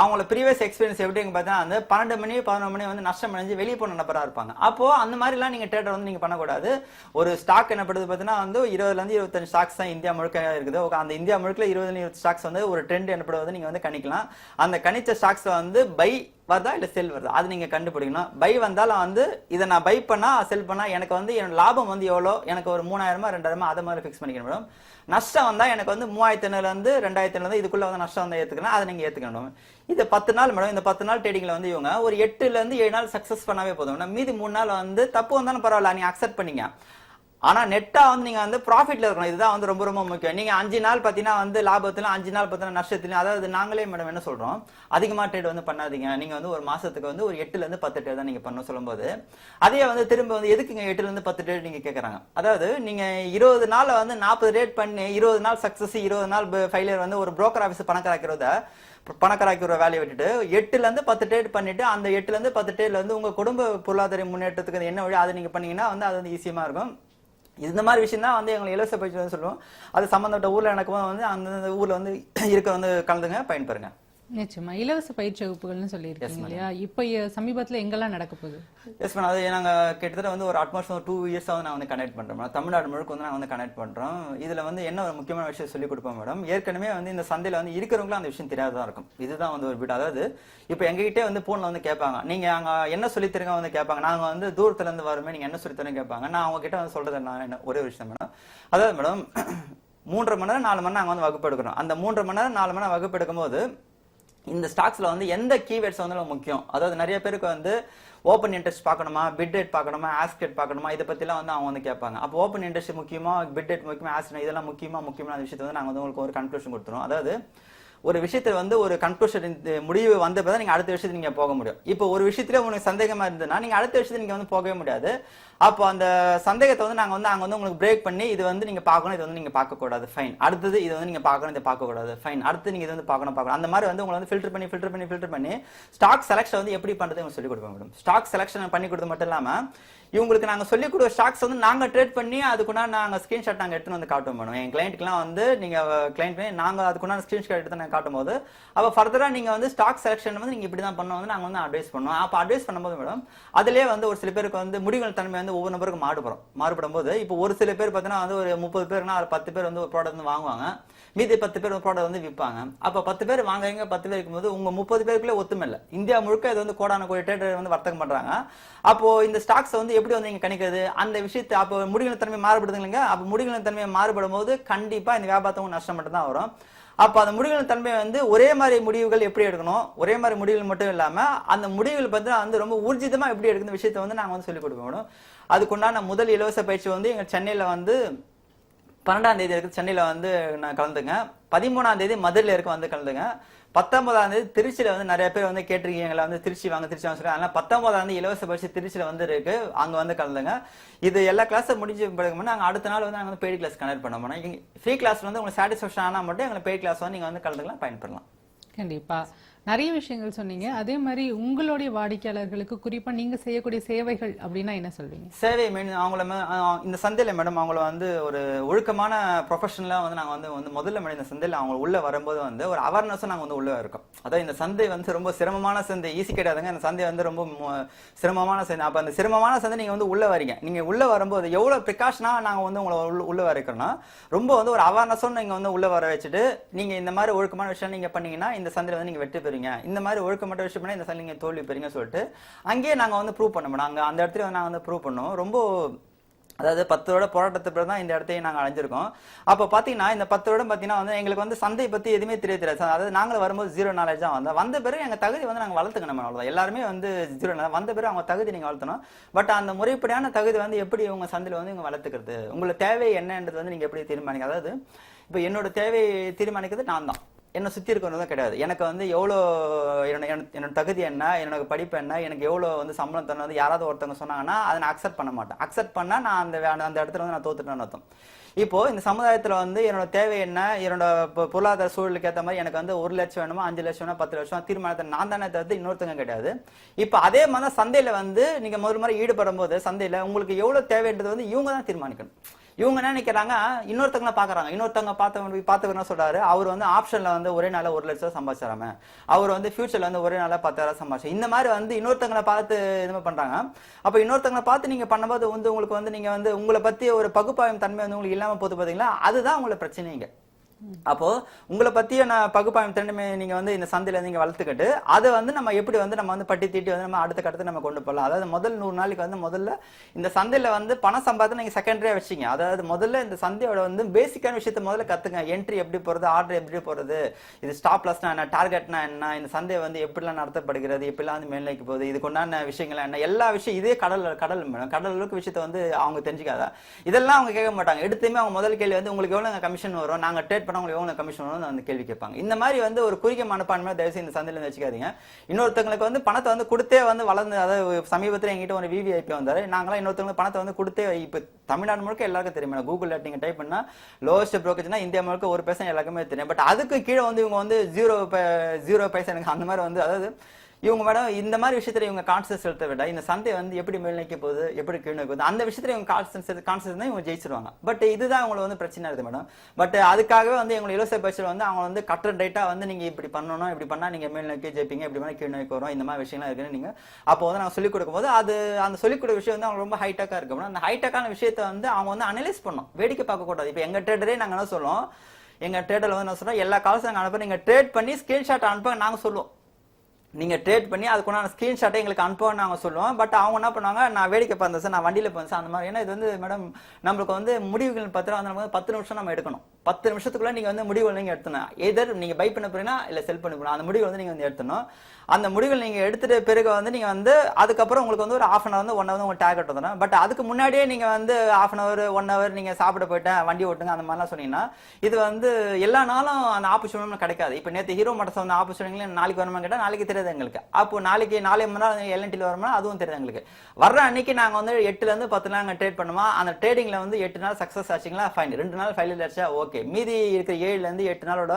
Speaker 2: அவங்கள ப்ரீவியஸ் எக்ஸ்பீரியன்ஸ் எப்படிங்க பார்த்தீங்கன்னா வந்து பன்னெண்டு மணி பதினொரு மணி வந்து நஷ்டம் அடைஞ்சு வெளியே போன நபராக இருப்பாங்க. அப்போ அந்த மாதிரிலாம் நீங்க ட்ரேடர் வந்து நீங்க பண்ணக்கூடாது. ஒரு ஸ்டாக் என்னப்படுது பார்த்தீங்கன்னா வந்து இருபதுல இருந்து இருபத்தஞ்சு ஸ்டாக்ஸ் தான் இந்தியா முழுக்க இருக்குது. அந்த இந்தியா முழுக்க இருபதுல இருபது ஸ்டாக்ஸ் வந்து ஒரு ட்ரெண்ட் எனப்படுவது நீங்க வந்து கணிக்கலாம். அந்த கணிச்ச ஸ்டாக்ஸ் வந்து பை வருதா இல்லை செல் வருதா? அது நீங்கள் கண்டுபிடிக்கணும். பை வந்தாலும் வந்து இதை நான் பை பண்ணால் செல் பண்ணால் எனக்கு வந்து என்னோட லாபம் வந்து எவ்வளோ? எனக்கு ஒரு மூணாயிரமா ரெண்டாயிரமா அதை மாதிரி ஃபிக்ஸ் பண்ணிக்கணும் மேடம் நஷ்டம் வந்தால் எனக்கு வந்து மூவாயிரத்தி ஐநூறுலேருந்து ரெண்டாயிரத்தி ஐநூறு இதுக்குள்ளே வந்து நஷ்டம் வந்து ஏத்துக்கணும். அதை நீங்கள் ஏற்றுக்கணும் இது பத்து நாள் மேடம். இந்த பத்து நாள் ட்ரேடிங்கில் வந்து இவங்க ஒரு எட்டுலேருந்து ஏழு நாள் சக்ஸஸ் பண்ணாவே போதும். மேடம் மீதி மூணு நாள் வந்து தப்பு வந்தாலும் பரவாயில்ல. நீங்கள் அக்செப்ட் பண்ணிங்க. ஆனா நெட்டா வந்து நீங்க வந்து ப்ராஃபிட்ல இருக்கணும். இதுதான் வந்து ரொம்ப ரொம்ப முக்கியம். நீங்க அஞ்சு நாள் பாத்தீங்கன்னா வந்து லாபத்திலும் அஞ்சு நாள் பார்த்தீங்கன்னா நஷ்டத்துலையும் அதாவது நாங்களே மேடம் என்ன சொல்றோம்? அதிகமா ட்ரேட் வந்து பண்ணாதீங்க. நீங்க வந்து ஒரு மாசத்துக்கு வந்து ஒரு எட்டுல இருந்து பத்து ட்ரேட் தான் நீங்க பண்ண சொல்லும்போது. அதே வந்து திரும்ப வந்து எதுக்குங்க எட்டுல இருந்து பத்து ட்ரேட் நீங்க கேட்குறாங்க அதாவது நீங்க இருபது நாள்ல வந்து நாற்பது ரேட் பண்ணி இருபது நாள் சக்சஸ் இருபது நாள் ஃபெயிலியர் வந்து ஒரு புரோக்கர் ஆஃபீஸ் பணக்காராக்கிறத பணக்கராக்கிற வேலையை விட்டுட்டு எட்டுல இருந்து பத்து ட்ரேட் பண்ணிட்டு அந்த எட்டுல இருந்து பத்து ட்ரேட்ல வந்து உங்க குடும்ப பொருளாதார முன்னேற்றத்துக்கு என்ன வழி? அதை நீங்க பண்ணீங்கன்னா வந்து அது வந்து ஈஸியமா இருக்கும். இந்த மாதிரி விஷயம் தான் வந்து எங்களை இலவச பயிற்சி வந்து சொல்லுவோம். அது சம்மந்தப்பட்ட ஊரில் எனக்கு வந்து அந்தந்த ஊரில் வந்து இருக்க வந்து கலந்துங்க பயன்பெறுங்க.
Speaker 1: நிச்சயமா. இலவச பயிற்சி வகுப்புகள்னு சொல்லியிருக்கீங்க இல்லையா? இப்போ சமீபத்துல எங்கெல்லாம் நடக்க போகுது?
Speaker 2: எஸ் மேடம் அது நாங்க கிட்டத்தட்ட வந்து ஒரு அட்மாஸ் ஒரு டூ இயர்ஸா வந்து நான் வந்து கனெக்ட் பண்றேன் மேடம் தமிழ்நாடு முழுக்க வந்து நான் வந்து கனெக்ட் பண்றோம். இதுல வந்து என்ன ஒரு முக்கியமான விஷயம் சொல்லி கொடுப்போம் மேடம் ஏற்கனவே வந்து இந்த சந்தையில வந்து இருக்கிறவங்களும் அந்த விஷயம் தெரியாததான் இருக்கும். இதுதான் வந்து ஒரு பீட் அதாவது இப்போ எங்ககிட்டே வந்து போன்ல வந்து கேட்பாங்க. நீங்க அங்க என்ன சொல்லி தருங்க வந்து கேட்பாங்க. நாங்க வந்து தூரத்துல இருந்து வருமே நீங்க என்ன சொல்லி தருங்க கேட்பாங்க. நான் அவங்க கிட்ட வந்து சொல்றது நான் என்ன ஒரே விஷயம் மேடம் அதாவது மேடம் மூன்றரை மணி நேரம் நாலு மணி நேரம் நாங்க வந்து வகுப்பு எடுக்கிறோம். அந்த மூன்றரை மணி நேரம் நாலு மணி நேரம் வகுப்பு எடுக்கும்போது இந்த ஸ்டாக்ஸ்ல வந்து எந்த கீவேர்ட்ஸ் வந்து முக்கியம்? அதாவது நிறைய பேருக்கு வந்து ஓப்பன் இன்ட்ரெஸ்ட் பார்க்கணுமா? பிட் ரேட் பார்க்கணுமா? ஆஸ்கெட் பார்க்கணுமா? இதை பத்திலாம் வந்து அவங்க வந்து கேட்பாங்க. அப்போ ஓப்பன் இன்ட்ரெஸ்ட் முக்கியமா பிட் ரேட் முக்கியமா ஆஸ்கெட் இதெல்லாம் முக்கியமா முக்கியமான விஷயத்தை வந்து நாங்கள் வந்து உங்களுக்கு ஒரு கன்க்ளூஷன் கொடுத்துருவோம். அதாவது ஒரு விஷயத்துல வந்து ஒரு கன்க்ளூஷன் முடிவு வந்த பிறகு நீங்க அடுத்த விஷயத்துக்கு நீங்க போக முடியும். இப்போ ஒரு விஷயத்துல உங்களுக்கு சந்தேகமா இருந்ததுன்னா நீங்க அடுத்த விஷயத்துக்கு நீங்க வந்து போகவே முடியாது. அப்போ அந்த சந்தேகத்தை வந்து நாங்கள் வந்து அங்கே வந்து உங்களுக்கு பிரேக் பண்ணி இது வந்து நீங்கள் பார்க்கணும் இது வந்து நீங்கள் பார்க்கக்கூடாது. ஃபைன் அடுத்தது இது வந்து நீங்கள் பார்க்கணும் இதை பார்க்க கூடாது ஃபைன் அடுத்து நீங்கள் இது வந்து பார்க்கணும் பார்க்கணும். அந்த மாதிரி வந்து உங்களை வந்து ஃபில்டர் பண்ணி ஃபில்டர் பண்ணி ஃபில்டர் பண்ணி ஸ்டாக் செலெக்ஷன் வந்து எப்படி பண்ணுறது உங்களுக்கு சொல்லி கொடுப்போம் மேடம் ஸ்டாக் செலெக்ஷன் பண்ணி கொடுத்து மட்டும் இல்லாமல் இவங்களுக்கு நாங்கள் சொல்லி கொடுக்குற ஸ்டாக்ஸ் வந்து நாங்கள் ட்ரேட் பண்ணி அதுக்குண்டான நாங்கள் ஸ்கிரீன்ஷாட் நாங்கள் எடுத்துன்னு வந்து காட்டுவோம் மேடம் என் கிளைண்ட்டுக்குலாம் வந்து நீங்கள் கிளைண்ட் பண்ணி நாங்கள் அதுக்குண்டான ஸ்கிரீன்ஷாட் எடுத்து நாங்கள் காட்டும் போது ஃபர்தராக நீங்கள் வந்து ஸ்டாக் செலெக்ஷன் வந்து நீங்கள் இப்படி தான் பண்ணுவோம் வந்து நாங்கள் வந்து அட்வைஸ் பண்ணுவோம் அப்போ அட்வைஸ் பண்ணும்போது மேடம் அதிலே வந்து ஒரு சில பேருக்கு வந்து முடிவுகள் தன்மை வந்து ஒவ்வொரு நபருக்கும் மாறுபடும் மாறுபடும். போது இப்போ ஒரு சில பேர் பார்த்தீங்கன்னா வந்து ஒரு முப்பது பேர்னா ஒரு பத்து பேர் வந்து ஒரு ப்ராடக்ட் வந்து வாங்குவாங்க. மீதி பத்து பேர் ப்ராடக்ட் வந்து விற்பாங்க. அப்போ பத்து பேர் வாங்குறீங்க பத்து பேர் இருக்கும்போது உங்க முப்பது பேருக்குள்ளே ஒத்துமை இல்லை. இந்தியா முழுக்க இது வந்து கோடான கோடி ட்ரேடர் வந்து வர்த்தகம் பண்றாங்க. அப்போ இந்த ஸ்டாக்ஸ் வந்து எப்படி வந்து நீங்க கணிக்கிறது? அந்த விஷயத்தை அப்போ முடிகளின் தன்மை மாறுபடுது இல்லைங்க? அப்போ முடிகளின் தன்மை மாறுபடும் போது கண்டிப்பா இந்த வியாபாரத்துக்கு நஷ்டம் மட்டும் தான் வரும். அப்போ அந்த முடிவுகள் தன்மை வந்து ஒரே மாதிரி முடிவுகள் எப்படி எடுக்கணும்? ஒரே மாதிரி முடிவுகள் மட்டும் இல்லாமல் அந்த முடிவுகள் பார்த்தீங்கன்னா வந்து ரொம்ப ஊர்ஜிதமாக எப்படி எடுக்கணும்? விஷயத்தை வந்து நாங்கள் வந்து சொல்லிக் கொடுக்கணும் அதுக்குண்டான முதல் இலவச பயிற்சி வந்து எங்கள் சென்னையில் வந்து பன்னெண்டாம் தேதி இருக்குது சென்னையில் வந்து நான் கலந்துங்க. பதிமூணாம் தேதி மதுரையில் இருக்க வந்து கலந்துங்க. பத்தொன்பதாம் தேதி திருச்சியில் வந்து நிறைய பேர் வந்து கேட்டிருக்கீங்க. எங்களை வந்து திருச்சி வாங்க திருச்சி வாங்க சொல்லி அதனால் பத்தொன்பதாம் தேதி இலவச பரிசு திருச்சியில வந்து இருக்கு. அங்கே வந்து கலந்துங்க. இது எல்லா கிளாஸும் முடிஞ்ச பிறகு நாங்கள் அடுத்த நாள் வந்து நாங்கள் வந்து பெய்டு கிளாஸ் கனெக்ட் பண்ண போனோம் ஃப்ரீ கிளாஸ் வந்து உங்களுக்கு சாட்டிஸ்ஃபேக்ஷன் ஆனால் மட்டும் எங்களை பெய்டு கிளாஸ் வந்து நீங்கள் வந்து கலந்துக்கலாம் பயன்படலாம்
Speaker 1: கண்டிப்பாக நிறைய விஷயங்கள் சொன்னீங்க. அதே மாதிரி உங்களுடைய வாடிக்கையாளர்களுக்கு குறிப்பாக நீங்கள் செய்யக்கூடிய சேவைகள் அப்படின்னா என்ன சொல்வீங்க?
Speaker 2: சேவை மீன் அவங்கள இந்த சந்தையில் மேடம் அவங்கள வந்து ஒரு ஒழுக்கமான ப்ரொஃபஷனலாக வந்து நாங்கள் வந்து வந்து முதல்ல மேடம் இந்த சந்தையில் அவங்க உள்ளே வரும்போது வந்து ஒரு அவேர்னஸும் நாங்கள் வந்து உள்ளே இருக்கோம். அதான் இந்த சந்தை வந்து ரொம்ப சிரமமான சந்தை. ஈஸி கிடையாதுங்க இந்த சந்தை வந்து ரொம்ப சிரமமான சந்தை. அப்போ அந்த சிரமமான சந்தை நீங்கள் வந்து உள்ளே வரீங்க. நீங்கள் உள்ளே வரும்போது எவ்வளோ ப்ரிகாஷனா நாங்கள் வந்து உங்களை உள்ள- உள்ளே வரைக்கிறோம்னா ரொம்ப வந்து ஒரு அவேர்னஸும் நீங்கள் வந்து உள்ளே வர வச்சுட்டு நீங்கள் இந்த மாதிரி ஒழுக்கமான விஷயம் நீங்கள் பண்ணீங்கன்னா இந்த சந்தையில் வந்து நீங்கள் வெற்றி பெறுவீங்க. இந்த மாதிரி ஒழுக்கமற்ற விஷயம் பண்ணால் இந்த சந்தை நீங்கள் தோல்வி பெறுங்க சொல்லிட்டு அங்கேயே நாங்கள் வந்து ப்ரூவ் பண்ணோம் நாங்கள் அந்த இடத்துல வந்து வந்து ப்ரூவ் பண்ணுவோம். ரொம்ப அதாவது பத்தோட போராட்டத்தை பிறகு தான் இந்த இடத்தையும் நாங்கள் அடைஞ்சிருக்கோம். அப்போ பார்த்தீங்கன்னா இந்த பத்தோட பார்த்தீங்கன்னா வந்து எங்களுக்கு வந்து சந்தை பற்றி எதுவுமே தெரிய தெரியாது அதாவது நாங்களும் வரும்போது ஜீரோ நாலேஜ் தான் வந்தோம். வந்த பிறகு எங்கள் தகுதி வந்து நாங்கள் வளர்த்துக்கணும் அவ்வளோதான் எல்லாருமே வந்து ஜீரோ வந்த பிறகு அவங்க தகுதி நீங்கள் வளர்த்தணும். பட் அந்த முறைப்படியான தகுதி வந்து எப்படி உங்க சந்தையில் வந்து இவங்க வளர்த்துக்கிறது? உங்களுக்கு தேவை என்னன்றது வந்து நீங்கள் எப்படி தீர்மானிக்க அதாவது இப்போ என்னோட தேவையை தீர்மானிக்கிறது நான் தான். என்னை சுற்றி இருக்கிறவங்க கிடையாது. எனக்கு வந்து எவ்வளோ என்னோட என்னோட- தகுதி என்ன என்னோட படிப்பு என்ன எனக்கு எவ்வளோ வந்து சம்பளம் தரணும் வந்து யாராவது ஒருத்தவங்க சொன்னாங்கன்னா அதை நான் அக்செப்ட் பண்ண மாட்டேன். அக்செப்ட் பண்ணால் நான் அந்த அந்த இடத்துல வந்து நான் தோத்துட்டேன்னு அர்த்தம். இப்போ இந்த சமுதாயத்தில் வந்து என்னோட தேவை என்ன என்னோட பொ- பொருளாதார சூழலுக்கு ஏற்ற மாதிரி எனக்கு வந்து ஒரு லட்சம் வேணுமா அஞ்சு லட்சம் வேணுமா பத்து லட்சம் தீர்மானத்தை நான் தானே தவிர்த்து இன்னொருத்தங்க கிடையாது. இப்போ அதே மாதிரி தான் சந்தையில் வந்து நீங்கள் முதல் முறை ஈடுபடும் போது சந்தையில் உங்களுக்கு எவ்வளோ தேவைன்றது வந்து இவங்க தான் தீர்மானிக்கணும். இவங்க என்ன நினைக்கிறாங்க? இன்னொருத்தவங்கள பாக்குறாங்க இன்னொருத்தவங்க பார்த்த பார்த்து என்ன சொல்றாரு? அவர் வந்து ஆப்ஷன்ல வந்து ஒரே நாளில் ஒரு லட்சம் சம்பாதிச்சாராம. அவர் வந்து ஃபியூச்சர்ல வந்து ஒரே நாள்ல பத்தாயிரம் சம்பாதிச்சு இந்த மாதிரி வந்து இன்னொருத்தவங்களை பார்த்து இது பண்ணுறாங்க பண்றாங்க. அப்ப இன்னொருத்தவங்களை பார்த்து நீங்க பண்ணும்போது வந்து உங்களுக்கு வந்து நீங்க வந்து உங்களை பத்தி ஒரு பகுப்பாயும் தன்மை வந்து உங்களுக்கு இல்லாம போது பாத்தீங்களா? அதுதான் உங்களை பிரச்சனைங்க. அப்போ உங்களை பத்திய நான் பகுப்பாய்வு திறமை நீங்க வந்து இந்த சந்தையில நீங்க வளர்த்துக்கிட்டு அதை வந்து நம்ம எப்படி வந்து நம்ம வந்து பட்டி தீட்டி வந்து நம்ம அடுத்த கட்டத்தை நம்ம கொண்டு போகலாம் அதாவது முதல் நூறு நாளைக்கு வந்து முதல்ல இந்த சந்தையில வந்து பணம் சம்பாதித்து நீங்க செகண்டரியா வச்சிங்க. அதாவது முதல்ல இந்த சந்தையோட வந்து பேசிக்கான விஷயத்தை முதல்ல கத்துங்க. என்ட்ரி எப்படி போறது ஆர்டர் எப்படி போறது இது ஸ்டாப் லாஸ்னா என்ன டார்கெட்னா என்ன இந்த சந்தை வந்து எப்படிலாம் நடத்தப்படுகிறது எப்படிலாம் வந்து மேல்நிலைக்கு போகுது இதுக்கு உண்டான விஷயங்கள் என்ன எல்லா விஷயம் இதே கடல் கடல் மேடம் கடல் அளவுக்கு விஷயத்தை வந்து அவங்க தெரிஞ்சுக்காதா? இதெல்லாம் அவங்க கேட்க மாட்டாங்க. எடுத்துமே அவங்க முதல் கேள்வி வந்து உங்களுக்கு எவ்வளவு கமிஷன் வரும்? நாங்க ட்ரேட் பண்ண உங்களுக்கு கமிஷன் வரும் அந்த கேள்வி கேட்பாங்க. இந்த மாதிரி வந்து ஒரு குறுகிய மனப்பான்மை தயவுசெய்து இந்த சந்தையில இருந்து வச்சுக்காதீங்க. இன்னொருத்தங்களுக்கு வந்து பணத்தை வந்து கொடுத்தே வந்து வளர்ந்து அதாவது சமீபத்தில் எங்கிட்ட ஒரு விவிஐபி வந்தார். நாங்களாம் இன்னொருத்தவங்களுக்கு பணத்தை வந்து கொடுத்தே இப்போ தமிழ்நாடு முழுக்க எல்லாருக்கும் தெரியும். கூகுளில் நீங்க டைப் பண்ணா லோவஸ்ட் ப்ரோக்கேஜ்னா இந்தியா முழுக்க ஒரு பைசா எல்லாருக்குமே தெரியும். பட் அதுக்கு கீழே வந்து இவங்க வந்து ஜீரோ ஜீரோ பைசா எனக்கு அந்த மாதிரி வந்து அதாவது இவங்க மேடம் இந்த மாதிரி விஷயத்துல இவங்க கான்சியஸ் செலுத்த விட இந்த சந்தை வந்து எப்படி மேல்நோக்கி போகுது எப்படி கீழ்நோக்கி போகுது அந்த விஷயத்துல இவங்க கான்சன்ஸ் கான்சன்ஸ் தான் இவங்க ஜெயிச்சிருவாங்க. பட் இதுதான் அவங்களுக்கு வந்து பிரச்சனை இருக்குது மேடம். பட் அதுக்காகவே வந்து எங்களை இலவச பயிற்சியில் வந்து அவங்க வந்து கட்ட ரைட்டா வந்து நீங்க இப்படி பண்ணணும் இப்படி பண்ணா நீங்க மேல்நோக்கி ஜெயிப்பீங்க இப்படி பண்ணா கீழ்நோக்கி வரும் இந்த மாதிரி விஷயம்லாம் இருக்குன்னு நீங்க அப்போ வந்து நாங்கள் சொல்லிக் கொடுக்கும்போது அது அந்த சொல்லிக் கொடுக்க விஷயம் வந்து அவங்க ரொம்ப ஹைடெக்காக இருக்கும் மேடம். அந்த ஹைடெக்கான விஷயத்தை வந்து அவங்க வந்து அனலைஸ் பண்ணும் வேடிக்கை பார்க்க கூடாது. இப்போ எங்க ட்ரேடரே நாங்கள் என்ன சொல்லுவோம்? எங்க ட்ரேடர்ல வந்து என்ன சொல்கிறோம் எல்லா கால்ஸும் நாங்கள் அனுப்ப நீங்க ட்ரேட் பண்ணி ஸ்கிரீன்ஷாட் அனுப்ப நாங்கள் சொல்லுவோம். நீங்க ட்ரேட் பண்ணி அதுக்குண்டான ஸ்கிரீன்ஷாட்டை எங்களுக்கு அனுப்புவோம் நாங்க சொல்லுவோம். பட் அவங்க என்ன பண்ணுவாங்க நான் வேடிக்கை பார்த்தேன் சார் நான் வண்டியில் போனேன் சார் அந்த மாதிரி. ஏன்னா இது வந்து மேடம் நம்மளுக்கு வந்து முடிவுகள் பத்திரம் வந்து பத்து நிமிஷம் நம்ம எடுக்கணும். பத்து நிமிஷத்துக்குள்ள நீங்க வந்து முடிவுகள் நீங்க எடுத்தணும் எதர் நீங்க பை பண்ண போறீங்கன்னா இல்ல செல் பண்ண போறீங்க அந்த முடிவுகள் வந்து நீங்க வந்து எடுத்தணும் அந்த முடிவுகள் நீங்க எடுத்துட்டு பிறகு வந்து நீங்க வந்து அதுக்கப்புறம் உங்களுக்கு வந்து ஒரு ஆஃப் அன் அவர் வந்து ஒன் ஹவர் உங்க டார்கெட் வந்துடும். பட் அதுக்கு முன்னாடியே நீங்க வந்து half an hour one hour நீங்க சாப்பிட போயிட்டேன் வண்டி ஓட்டுங்க அந்த மாதிரிலாம் சொன்னீங்கன்னா இது வந்து எல்லா நாளும் அந்த ஆப்பர்ச்சுனிட்டி கிடைக்காது. இப்போ நேற்று ஹீரோ மட்டஸ் வந்து ஆப்பர்ச்சுனிட்டி நாளைக்கு வருமா கேட்டால் நாளைக்கு தெரியாது எங்களுக்கு. அப்போ நாளைக்கு நாளை மணி நேரம் எல்என்டியில் வருமா அதுவும் தெரியாது எங்களுக்கு. வர்ற அன்னைக்கு நாங்க வந்து எட்டுல இருந்து பத்து நாள் ட்ரேட் பண்ணுவோம் அந்த ட்ரேடிங்ல வந்து எட்டு நாள் சக்சஸ் ஆச்சுங்களா? ஃபைன் ரெண்டு நாள் ஃபைல் ஆச்சா? Okay okay. மீதி இருக்கிற ஏழுல இருந்து எட்டு நாளோட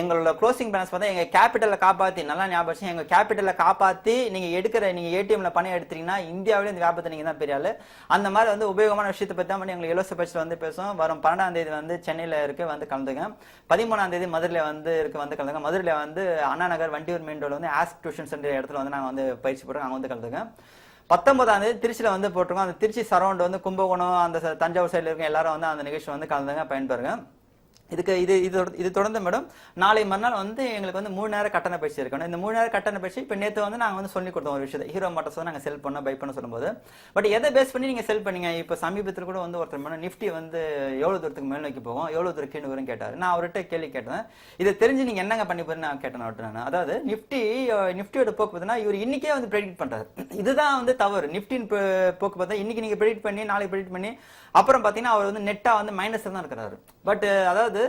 Speaker 2: எங்களோட க்ளோசிங் பேலன்ஸ் பார்த்தா எங்க கேபிட்டலை காப்பாத்தி நல்லா ஞாபகம் வச்சு, எங்க கேபிட்டலை காப்பாத்தி நீங்க எடுக்கிற நீங்க ஏடிஎம்ல பணம் எடுத்தீங்கன்னா இந்தியாவிலே இந்த வியாபாரத்தை நீங்க தான் பெரிய ஆளு. அந்த மாதிரி வந்து உபயோகமான விஷயத்தை பத்தி தான் எங்களுக்கு இலவச பட்சத்தில் வந்து பேசுவோம். வரும் பன்னெண்டாம் தேதி வந்து சென்னையில இருக்கு வந்து கலந்துங்க பதிமூணாம் தேதி மதுரையில வந்து இருக்கு வந்து கலந்துங்க மதுரையில வந்து அண்ணா நகர் வண்டியூர் மெயின் ரோடு வந்து ஆஸ்க் டியூஷன் சென்டர் இடத்துல வந்து நாங்கள் வந்து பயிற்சி போடுறோம். அங்கே வந்து கலந்துங்க பத்தொன்பதாம் தேதி திருச்சியில வந்து போட்டிருக்கோம். அந்த திருச்சி சரௌண்ட் வந்து கும்பகோணம் அந்த தஞ்சாவூர் சைடில் இருக்க எல்லாரும் வந்து அந்த நிகழ்ச்சி வந்து கலந்துங்க பயன்பெறுங்க. இதுக்கு இது இது இது தொடர்ந்து மேடம் நாளை மறுநாள் வந்து எங்களுக்கு வந்து மூணு நேரம் கட்டண பயிற்சி இருக்கணும். இந்த மூணு நேரம் கட்டண பயிற்சி இப்போ நேற்று வந்து நாங்கள் வந்து சொல்லி கொடுத்தோம் ஒரு விஷயத்தை. ஹீரோ மோட்டர்ஸ் வந்து நாங்கள் செல் பண்ண பை பண்ண சொல்லும்போது. பட் எதை பேஸ் பண்ணி நீங்கள் செல் பண்ணீங்க? இப்போ சமீபத்தில் கூட வந்து ஒருத்தர் மேடம் நிஃப்டி வந்து எவ்வளோ தூரத்துக்கு மேல் நோக்கி போகும்? எவ்வளோ தூரம் கீழே வரும் கேட்டார். நான் அவர்கிட்ட கேள்வி கேட்டேன். இதை தெரிஞ்சு நீங்கள் என்னங்க பண்ணி நான் கேட்டேன் அவர்கிட்ட நான். அதாவது நிஃப்டி நிஃப்டியோட போக்கு பார்த்தீங்கன்னா இவர் இன்றைக்கே வந்து ப்ரெடிக்ட் பண்ணுறாரு இதுதான் வந்து தவறு. நிஃப்டின் போ- போக்கு பார்த்தா இன்னைக்கு நீங்கள் ப்ரெடிக்ட் பண்ணி நாளைக்கு ப்ரெடிக்ட் பண்ணி அப்புறம் பார்த்தீங்கன்னா அவர் வந்து நெட்டாக வந்து மைனஸ் தான் இருக்கிறாரு. பட் uh, அதாவது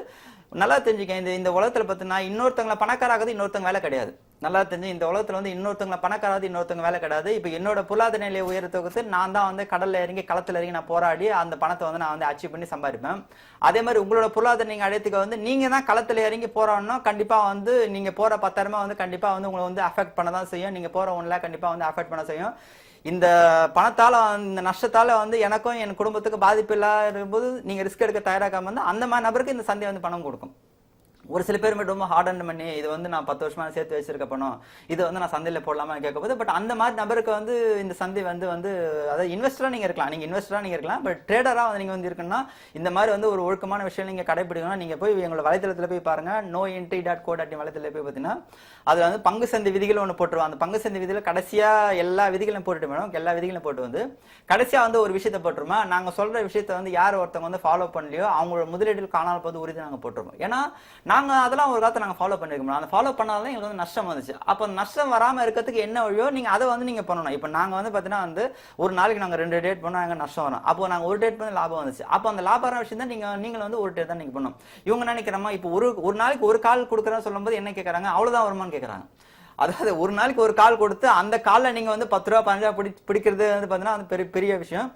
Speaker 2: நல்லா தெரிஞ்சுக்க இந்த இந்த உலகத்தில் பார்த்தீங்கன்னா இன்னொருத்தவங்களை பணக்காராகிறது இன்னொருத்தவங்க வேலை கிடையாது. நல்லா தெரிஞ்சு இந்த உலகத்துல வந்து இன்னொருத்தவங்களை பணக்காராது இன்னொருத்தவங்க வேலை கிடையாது. இப்போ என்னோட பொருளாதார நிலையை உயரத்துக்கு நான் தான் வந்து கடல்ல இறங்கி களத்துல இறங்கி நான் போராடி அந்த பணத்தை வந்து நான் வந்து அச்சீவ் பண்ணி சம்பாதிப்பேன். அதே மாதிரி உங்களோட பொருளாதார நீங்க அடையத்துக்கு வந்து நீங்க தான் களத்துல இறங்கி போராடணும். கண்டிப்பா வந்து நீங்க போற பத்தாயிரமா வந்து கண்டிப்பா வந்து உங்களை வந்து அஃபெக்ட் பண்ண தான் செய்யும். நீங்க போற ஒன்றில் கண்டிப்பாக கண்டிப்பா வந்து அஃபெக்ட் பண்ண செய்யும். இந்த பணத்தால இந்த நஷ்டத்தால வந்து எனக்கும் என் குடும்பத்துக்கு பாதிப்பு இல்லாத போது நீங்க ரிஸ்க் எடுக்க தயாராகாம வந்து அந்த மாதிரி நபருக்கு இந்த சந்தை வந்து பணம் கொடுக்கும். ஒரு சில பேர் மட்டும் ரொம்ப ஹார்ட் அண்ட் பண்ணி இது வந்து நான் பத்து வருஷமா சேர்த்து வச்சிருக்க பணம் இது வந்து நான் சந்தையில் போடலாமா கேட்கும்போது பட் அந்த மாதிரி நபருக்கு வந்து இந்த சந்தை வந்து வந்து அதாவது இன்வெஸ்டராக நீங்கள் இருக்கலாம். நீங்கள் இன்வெஸ்டராக நீங்கள் இருக்கலாம் பட் ட்ரேடராக வந்து நீங்கள் வந்து இருக்குன்னா இந்த மாதிரி வந்து ஒரு ஒழுக்கமான விஷயம் நீங்கள் கடைபிடிக்கணும் நீங்கள் போய் எங்களோட வலைத்தளத்தில் போய் பாருங்கள் no entry dot co dot வலைத்தளத்துல போய் பார்த்தீங்கன்னா அதில் வந்து பங்கு சந்தை விதிகள் ஒன்று போட்டுருவோம் அந்த பங்கு சந்தை விதியில் கடைசியாக எல்லா விதிகளையும் போட்டுட்டு மேடம் எல்லா விதிகளையும் போட்டு வந்து கடைசியாக வந்து ஒரு விஷயத்தை போட்டுருமா? நாங்கள் சொல்கிற விஷயத்தை வந்து யார் ஒருத்தவங்க வந்து ஃபாலோ பண்ணலையோ அவங்களோட முதலீடுகள் காணாமல் போது உறுதி நாங்கள் போட்டுருவோம் ஏன்னா நாங்கள் அதெல்லாம் ஒரு காலத்தை நாங்கள் ஃபாலோ பண்ணிருக்கோம் அந்த ஃபாலோ பண்ணாதான் எங்களுக்கு வந்து நஷ்டம் வந்துச்சு. அப்போ நஷ்டம் வராமல் இருக்கிறதுக்கு என்ன வழியோ நீங்கள் அதை வந்து நீங்கள் பண்ணணும். இப்போ நாங்கள் வந்து பார்த்தீங்கன்னா வந்து ஒரு நாளைக்கு நாங்கள் ரெண்டு டேட் பண்ணோம் நாங்கள் நஷ்டம் வரும். அப்போ நாங்கள் ஒரு டேட் பண்ணி லாபம் வந்துச்சு. அப்போ அந்த லாபம் விஷயம் தான் நீங்கள் நீங்களும் வந்து ஒரு டேட் தான் நீங்கள் பண்ணணும். இவங்க நினைக்கிறமா இப்போ ஒரு ஒரு நாளைக்கு ஒரு கால் கொடுக்குறேன்னு சொல்லும்போது என்ன கேட்குறாங்க அவ்வளோதான் வருமான்னு கேட்குறாங்க அதாவது ஒரு நாளைக்கு ஒரு கால் கொடுத்து அந்த காலில் நீங்கள் வந்து பத்து ரூபா பதினஞ்சு ரூபா பிடி பிடிக்கிறது வந்து பார்த்தீங்கன்னா அது பெரிய பெரிய விஷயம்.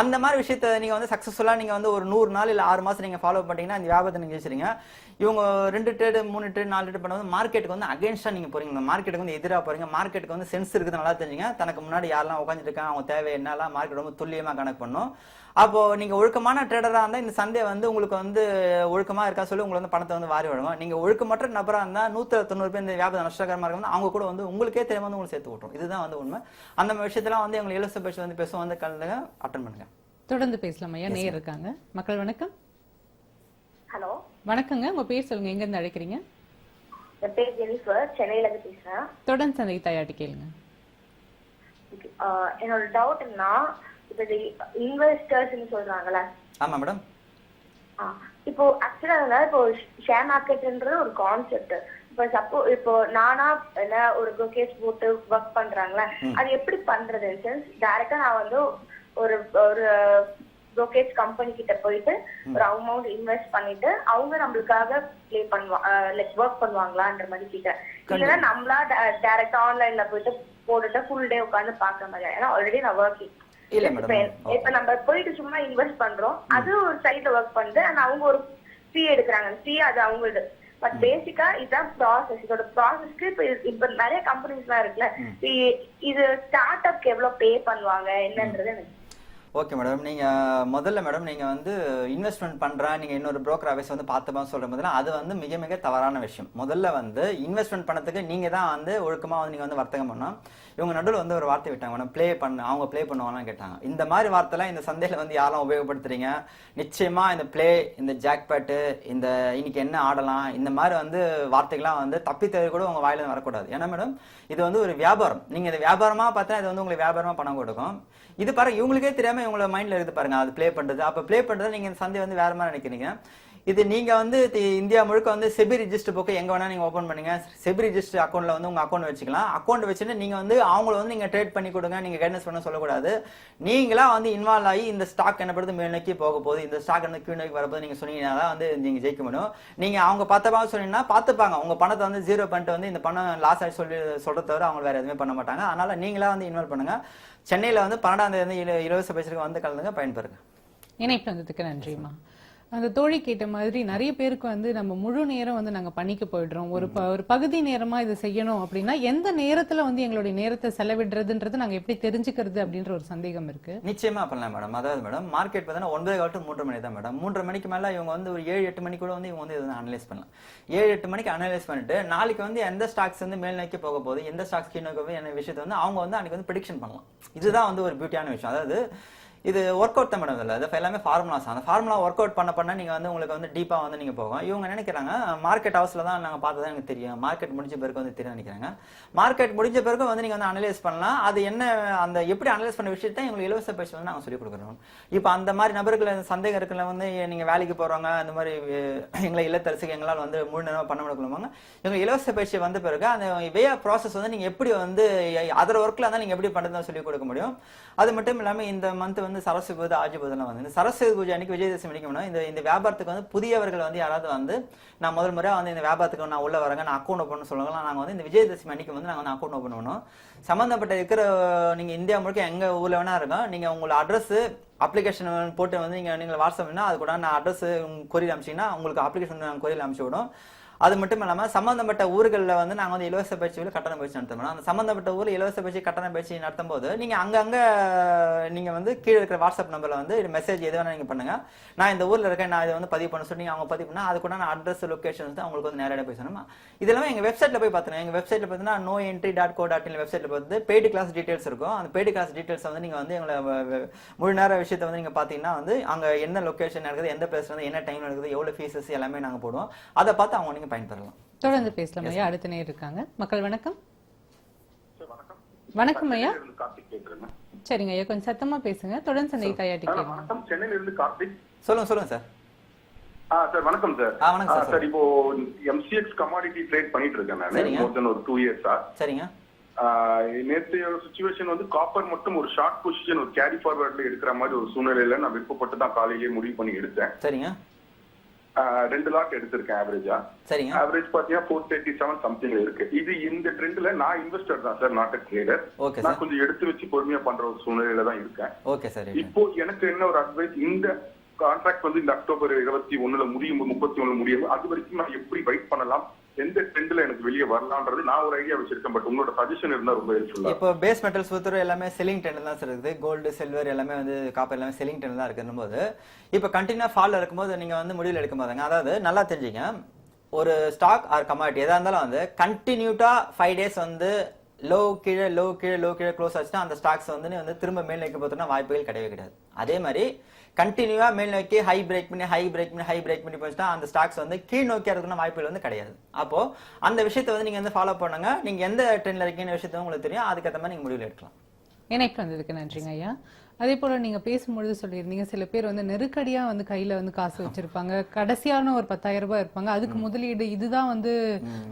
Speaker 2: அந்த மாதிரி விஷயத்த நீங்கள் வந்து சக்ஸஸ்ஃபுல்லாக நீங்கள் வந்து ஒரு நூறு நாள் இல்லை ஆறு மாதம் நீங்கள் ஃபாலோ பண்ணிங்கன்னா இந்த வியாபாரத்தை நீங்கள் வச்சுருங்க இவங்க ரெண்டு ட்ரேடு மூணு ட்ரேட் நாலு ட்ரேட் பண்ணும்போது மார்க்கெட்டுக்கு வந்து அகேன்ஸ்டா நீங்க போறீங்க. இந்த மார்க்கெட்டுக்கு வந்து எதிராக போறீங்க. மார்க்கெட்டுக்கு வந்து சென்ஸ் இருக்குது. நல்லா தெரிஞ்சுங்க. தனக்கு முன்னாடி யாரெல்லாம் உட்காந்துட்டு இருக்காங்க அவங்க தேவை என்னலாம் மார்க்கெட் ரொம்ப துல்லியமா கணக்கு பண்ணும். அப்போ நீங்க ஒழுக்கமான ட்ரேடரா இருந்தா இந்த சந்தை வந்து உங்களுக்கு வந்து ஒழுக்கமா இருக்கா சொல்லி உங்களுக்கு வந்து பணத்தை வந்து வாரி வழங்கும் நீங்க ஒழுக்கமற்ற நபரா இருந்தா நூத்தி தொண்ணூறு பேர் இந்த வியாபாரம் நஷ்டகரமா இருக்கும் அவங்க கூட வந்து உங்களுக்கே தெரியாம வந்து உங்களுக்கு சேர்த்து விட்டுரும். இதுதான் வந்து உண்மை. அந்த விஷயத்தெல்லாம் வந்து எங்களை இலவச பட்சம் வந்து பேசுவோம். வந்து கலந்துங்க அட்டன் பண்ணுங்க.
Speaker 1: தொடர்ந்து பேசலாம் ஐயா நேயர் இருக்காங்க. மக்கள் வணக்கம்.
Speaker 3: ஹலோ.
Speaker 1: வணக்கங்க. உங்க பேர் சொல்லுங்க. எங்க இருந்து அழைக்கிறீங்க?
Speaker 3: என் பேர் ஜெனிஃபர். சென்னையில இருந்து பேசுறேன்.
Speaker 1: தொடர்ந்து சந்தை தாயாட்டி கேளுங்க
Speaker 3: ஆஹ் என்னோட டவுட் என்ன இப்போ இன்வெஸ்டர்ஸ்னு சொல்றாங்கல்ல.
Speaker 2: ஆமா மேடம்
Speaker 3: ஆஹ் இப்போ ஆக்சுவலா இப்போ ஷேர் மார்க்கெட்ன்றது ஒரு கான்செப்ட் இப்போ சப்போ இப்போ நானா என்ன ஒரு brokerage போட்டு ஒர்க் பண்றாங்களா அது எப்படி பண்றது சென்ஸ் டைரக்டா நான் வந்து ஒரு ஒரு brokerage கம்பெனி கிட்ட போயிட்டு ஒரு அமௌண்ட் இன்வெஸ்ட் பண்ணிட்டு அவங்க நம்மளுக்காக ப்ளே பண்ணுவாங்க லைக் ஒர்க் பண்ணுவாங்களான்ற மாதிரி கிட்ட. இல்லைன்னா நம்மளா டைரக்டா ஆன்லைன்ல போயிட்டு போட்டுட்டு ஃபுல் டே உட்காந்து பாக்குற மாதிரி. ஏன்னா ஆல்ரெடி நான் ஒர்க்கிங் இப்ப நம்ம போயிட்டு சும்மா இன்வெஸ்ட் பண்றோம். அது ஒரு சைட்ல ஒர்க் பண்ணுது and அவங்க ஒரு ஃபீ எடுக்கிறாங்க. ஃபீ அது அவங்களது. பட் பேசிக்கா இதுதான் ப்ராசஸ் இதோட ப்ராசஸ்க்கு இப்ப இப்ப நிறைய கம்பெனிஸ் எல்லாம் இருக்குல்ல. இது ஸ்டார்ட் அப்க்கு எவ்வளவு பே பண்ணுவாங்க என்னன்றது எனக்கு
Speaker 2: ஓகே மேடம் நீங்க முதல்ல மேடம் நீங்க வந்து இன்வெஸ்ட்மெண்ட் பண்றேன் நீங்க இன்னொரு புரோக்கர் ஆஃபீஸ் வந்து பார்த்துப்பா சொல்ற முதல்ல அது வந்து மிக மிக தவறான விஷயம். முதல்ல வந்து இன்வெஸ்ட்மெண்ட் பண்ணதுக்கு நீங்க தான் வந்து ஒழுக்கமா வந்து நீங்க வந்து வர்த்தகம் பண்ணணும். இவங்க நடுவில் வந்து ஒரு வார்த்தை விட்டாங்க மேடம் ப்ளே பண்ண அவங்க ப்ளே பண்ணுவாங்கன்னு கேட்டாங்க. இந்த மாதிரி வார்த்தைலாம் இந்த சந்தையில வந்து யாரெல்லாம் உபயோகப்படுத்துறீங்க? நிச்சயமா இந்த ப்ளே இந்த ஜாக்பேட்டு இந்த இன்னைக்கு என்ன ஆடலாம் இந்த மாதிரி வந்து வார்த்தைகள்லாம் வந்து தப்பி தவிர கூட உங்க வாயில வரக்கூடாது. ஏன்னா மேடம் இது வந்து ஒரு வியாபாரம். நீங்க இதை வியாபாரமா பார்த்தா இது வந்து உங்களுக்கு வியாபாரமா பணம் கொடுக்கும். இது பாருங்க இவங்களுக்கே தெரியாம உங்களை மைண்ட்ல இருக்குது பாருங்க. அது ப்ளே பண்ணுறது அப்ப ப்ளே பண்ணுறது நீங்க சந்தை வந்து வேற மாதிரி நினைக்கிறீங்க. இது நீங்க வந்து இந்தியா முழுக்க வந்து செபி ரிஜிஸ்டர் புக்கு எங்க வேணா நீங்க ஓபன் பண்ணுங்க. செபி ரிஜிஸ்டர் அக்கௌண்ட்ல வந்து உங்க அக்கௌண்ட் வச்சுக்கலாம். அக்கௌண்ட் வச்சுட்டு நீங்க வந்து அவங்கள வந்து நீங்க ட்ரேட் பண்ணி கொடுங்க. நீங்க கைடன்ஸ் பண்ண சொல்லக்கூடாது. நீங்களா வந்து இன்வால்வ் ஆகி இந்த ஸ்டாக் என்னப்படுது மேல் நோக்கி போக போகுது. இந்த ஸ்டாக் வந்து கீழ் நோக்கி வரப்போது நீங்க சொன்னீங்கன்னா தான் வந்து நீங்க ஜெயிக்க முடியும். நீங்க அவங்க பார்த்தப்பாங்க சொன்னீங்கன்னா பார்த்துப்பாங்க. உங்க பணத்தை வந்து ஜீரோ பண்ணிட்டு வந்து இந்த பணம் லாஸ் ஆகி சொல்லி சொல்கிற தவிர அவங்க வேற எதுவுமே பண்ண மாட்டாங்க. அதனால நீங்களா வந்து இன்வால்வ் பண்ணுங்க. சென்னையில் வந்து பன்னெண்டாம் தேதி இலவச பயிற்சிக்கு வந்து கலந்துங்க. பயன்பெறுங்க.
Speaker 1: இணைப்பு வந்ததுக்கு நன்றிம்மா. அந்த தோழி கேட்ட மாதிரி நிறைய பேருக்கு வந்து நம்ம முழு நேரம் வந்து நாங்க பணிக்கு போயிடுறோம். ஒரு ப- ஒரு பகுதி நேரமா இதை செய்யணும் அப்படின்னா எந்த நேரத்துல வந்து எங்களுடைய நேரத்தை செலவிடுறதுன்றது நாங்க எப்படி தெரிஞ்சுக்கிறது அப்படின்ற ஒரு சந்தேகம் இருக்கு.
Speaker 2: நிச்சயமா பண்ணலாம் மேடம். அதாவது மேடம் மார்க்கெட் பார்த்தீங்கன்னா ஒன்பது கால் மூன்று மணி தான் மேடம். மூன்று மணிக்கு மேல இவங்க வந்து ஒரு ஏழு எட்டு மணி கூட வந்து இவங்க வந்து இதை அனலைஸ் பண்ணலாம். ஏழு எட்டு மணிக்கு அனலைஸ் பண்ணிட்டு நாளைக்கு வந்து எந்த ஸ்டாக்ஸ் வந்து மேல் நோக்கி போக போகுது எந்த ஸ்டாக்ஸ் கீழ் நோக்கி என்ன விஷயத்தை வந்து அவங்க வந்து அன்னைக்கு வந்து ப்ரிடிக்ஷன் பண்ணலாம். இதுதான் வந்து ஒரு பியூட்டியான விஷயம். அதாவது இது ஒர்க் அவுட் தான் மேடம் இல்லை இது எல்லாமே ஃபார்முலாஸ் அந்த ஃபார்முலா ஒர்க் அவுட் பண்ண பண்ண நீங்கள் வந்து உங்களுக்கு வந்து டீப்பாக வந்து நீங்கள் போகும். இவங்க நினைக்கிறாங்க மார்க்கெட் ஹவுஸில் தான் நாங்கள் பார்த்து தான் எனக்கு தெரியும். மார்க்கெட் முடிஞ்ச பிறகு வந்து தெரியும் நினைக்கிறாங்க. மார்க்கெட் முடிஞ்ச பிறகு வந்து நீங்கள் வந்து அனலைஸ் பண்ணலாம். அது என்ன அந்த எப்படி அனலைஸ் பண்ண விஷயத்தை எங்களுக்கு இலவச பயிற்சி வந்து நாங்கள் சொல்லிக் கொடுக்குறோம் இப்போ அந்த மாதிரி நபர்கள் சந்தேகம் இருக்கிற வந்து நீங்கள் வேலைக்கு போகிறவங்க அந்த மாதிரி எங்களை இல்லத்தரசுக்கு எங்களால் வந்து முழு நேரம் பண்ண முடியுமாங்க எங்கள் இலவச பயிற்சி வந்த பிறகு அந்த வே ஆஃப் ப்ராசஸ் வந்து நீங்கள் எப்படி வந்து அதர் ஒர்க்கில் இருந்தால் நீங்கள் எப்படி பண்ணுறதுன்னு சொல்லிக் கொடுக்க முடியும். அது மட்டும் இல்லாமல் இந்த மந்த் வந்து சரஸ்வதி பூஜை ஆஜி பூஜைலாம் வந்து. இந்த சரஸ்வதி பூஜை அன்னைக்கு விஜயதசமி அன்னைக்கு இந்த இந்த வியாபாரத்துக்கு வந்து புதியவர்கள் வந்து யாராவது வந்து நான் முதல் முறையாக வந்து இந்த வியாபாரத்துக்கு நான் உள்ள வரேங்க நான் அக்கௌண்ட் ஓப்பன் சொல்லுவாங்க நாங்கள் வந்து இந்த விஜயதசமி அன்னைக்கு வந்து நாங்கள் வந்து அக்கௌண்ட் ஓப்பன் பண்ணணும் சம்மந்தப்பட்ட இருக்கிற நீங்கள் இந்தியா முழுக்க எங்கள் ஊரில் வேணா இருக்கோம் நீங்கள் உங்களோட அட்ரஸ் அப்ளிகேஷன் போட்டு வந்து நீங்கள் நீங்கள் வாட்ஸ்அப் அது கூட நான் அட்ரஸ் கொரியர் அமிச்சிங்கன்னா உங்களுக்கு அப்ளிகேஷன் வந்து நாங்கள் கொரியர் அனுப்பிச்சு விடும். அது மட்டும் இல்லாமல் சம்மந்தப்பட்ட ஊர்களில் வந்து நாங்கள் வந்து இலவச பயிற்சியில் கட்டண பயிற்சி நடத்தணும் அந்த சம்மந்தப்பட்ட ஊரில் இலவச பயிற்சி கட்டண பயிற்சி நடத்தும் போது நீங்கள் அங்கங்கே நீங்கள் வந்து கீழே இருக்கிற வாட்ஸ்அப் நம்பரில் வந்து மெசேஜ் எது வேணால் நீங்கள் பண்ணுங்கள் நான் இந்த ஊரில் இருக்கேன் நான் இதை வந்து பதிவு பண்ண சொல்லி அவங்க பதிவு பண்ணால் அது கூட நான் அட்ரஸ் லொகேஷன் வந்து அவங்களுக்கு வந்து நேரடியாக பேசணுமா சொல்லணும்? இதெல்லாமே எங்கள் வெப்சைட்டில் போய் பார்த்துங்க எங்கள் வெப்சைட்டில் பார்த்தீங்கன்னா no entry dot co dot in வெப்சைட்டில் பார்த்து பெய்டு கிளாஸ் டீட்டெயில்ஸ் இருக்கும். அந்த பெய்டு கிளாஸ் டீட்டெயில்ஸ் வந்து நீங்கள் வந்து எங்களை முழு நேர விஷயத்தை வந்து நீங்கள் பார்த்தீங்கன்னா வந்து அங்கே என்ன லொக்கேஷன் நடக்குது எந்த பிளேஸ் வந்து என்ன டைம் நடக்குது எவ்வளோ ஃபீஸஸ் எல்லாமே நாங்கள் போடுவோம். அதை பார்த்து அவங்க நீங்கள் பயன்பெறலாம்.
Speaker 1: தொடர்ந்து பேசலாம் ஐயா. அடுத்த நேரம் இருக்காங்க. மக்கள் வணக்கம். வணக்கம். ஐயா. சரிங்க ஐயா. கொஞ்சம் சத்தமா பேசுங்க. தொடர்ந்து சந்தை தாயாட்டி
Speaker 4: வணக்கம். சென்னையில இருந்து கார்த்திக்.
Speaker 2: சொல்லுங்க சொல்லுங்க சார்.
Speaker 4: ஆ சார் வணக்கம் சார்.
Speaker 2: வணக்கம் சார்,
Speaker 4: சார் இப்போ எம்சிஎக்ஸ் கமாடிட்டி ட்ரேட் பண்ணிட்டு இருக்கேன் நான். மோர் தென் ஒரு டூ இயர்ஸா
Speaker 2: சரிங்க.
Speaker 4: நேற்றைய சுச்சுவேஷன் வந்து காப்பர் மட்டும் ஒரு ஷார்ட் பொசிஷன் ஒரு கேரி ஃபார்வர்ட்ல எடுக்கிற மாதிரி ஒரு சூழ்நிலையில நான் விருப்பப்பட்டு தான் காலையிலேயே முடிவு பண்ணி எடுத்தேன்.
Speaker 2: சரிங்க.
Speaker 4: ரெண்டு லாட் எடுத்திருக்கேன் ஆவரேஜா
Speaker 2: சரிங்க.
Speaker 4: ஆவரேஜ் பாத்தீங்கன்னா ஃபோர் தேர்ட்டி செவன் சம்திங்ல இருக்கு. இது இந்த ட்ரெண்ட்ல நான் இன்வெஸ்டர் தான் சார் நாட் ட்ரேடர் நான் கொஞ்சம் எடுத்து வச்சு பொறுமையா பண்ற ஒரு சூழ்நிலையில தான் இருக்கேன்.
Speaker 2: ஓகே சார்
Speaker 4: இப்போ எனக்கு என்ன ஒரு அட்வைஸ் இந்த கான்ட்ராக்ட் வந்து இந்த அக்டோபர் இருபத்தி ஒண்ணுல முடியும் முப்பத்தி ஒண்ணுல முடியும். அது வரைக்கும் நான் எப்படி வெயிட் பண்ணலாம்? எந்த ட்ரெண்ட்ல எனக்கு வெளியே வரலாம்ன்றது நான் ஒரு ஐடியா வச்சிருக்கேன் பட் உங்களோட சஜஷன் இருந்தா ரொம்ப ஹெல்ப்ஃபுல்லா
Speaker 2: இப்போ பேஸ் மெட்டல்ஸ் பொறுத்தவரை எல்லாமே செல்லிங் ட்ரெண்ட் தான் சார் இருக்குது. கோல்டு சில்வர் எல்லாமே வந்து காப்பர் எல்லாமே செல்லிங் ட்ரெண்ட் தான் இருக்குன்னும் போது இப்போ கண்டினியூ ஃபால் இருக்கும்போது நீங்க வந்து முடிவில் எடுக்க போதுங்க அதாவது நல்லா தெரிஞ்சுங்க ஒரு ஸ்டாக் ஆர் கமாடிட்டி எதா இருந்தாலும் வந்து கண்டினியூட்டா ஃபைவ் டேஸ் வந்து லோ கீழே லோ கீழே லோ கீழே க்ளோஸ் ஆச்சுன்னா அந்த ஸ்டாக்ஸ் வந்து நீ வந்து திரும்ப மேல் நிற்க போதுன்னா வாய்ப்புகள் கிடையவே கிடையாது. அதே மாதிரி கண்டினியூவாக மேல் நோக்கி ஹை பிரேக் பண்ணி ஹை பிரேக் பண்ணி ஹை பிரேக் பண்ணி போச்சுன்னா அந்த ஸ்டாக்ஸ் வந்து கீழ் நோக்கி இருக்கிற வாய்ப்புகள் வந்து கிடையாது. அப்போ அந்த விஷயத்தை வந்து நீங்க வந்து ஃபாலோ பண்ணுங்க. நீங்க எந்த ட்ரெண்ட்ல இருக்கீங்கன்னு விஷயத்த உங்களுக்கு தெரியும். அதுக்கேற்ற மாதிரி நீங்க முடிவில் எடுக்கலாம்.
Speaker 1: இணைப்பு வந்ததுக்கு நன்றிங்க ஐயா. அதே போல நீங்க பேசும்பொழுது சொல்லியிருந்தீங்க சில பேர் வந்து நெருக்கடியா வந்து கையில வந்து காசு வச்சிருப்பாங்க. கடைசியான ஒரு பத்தாயிரம் ரூபாய் இருப்பாங்க. அதுக்கு முதலீடு இதுதான் வந்து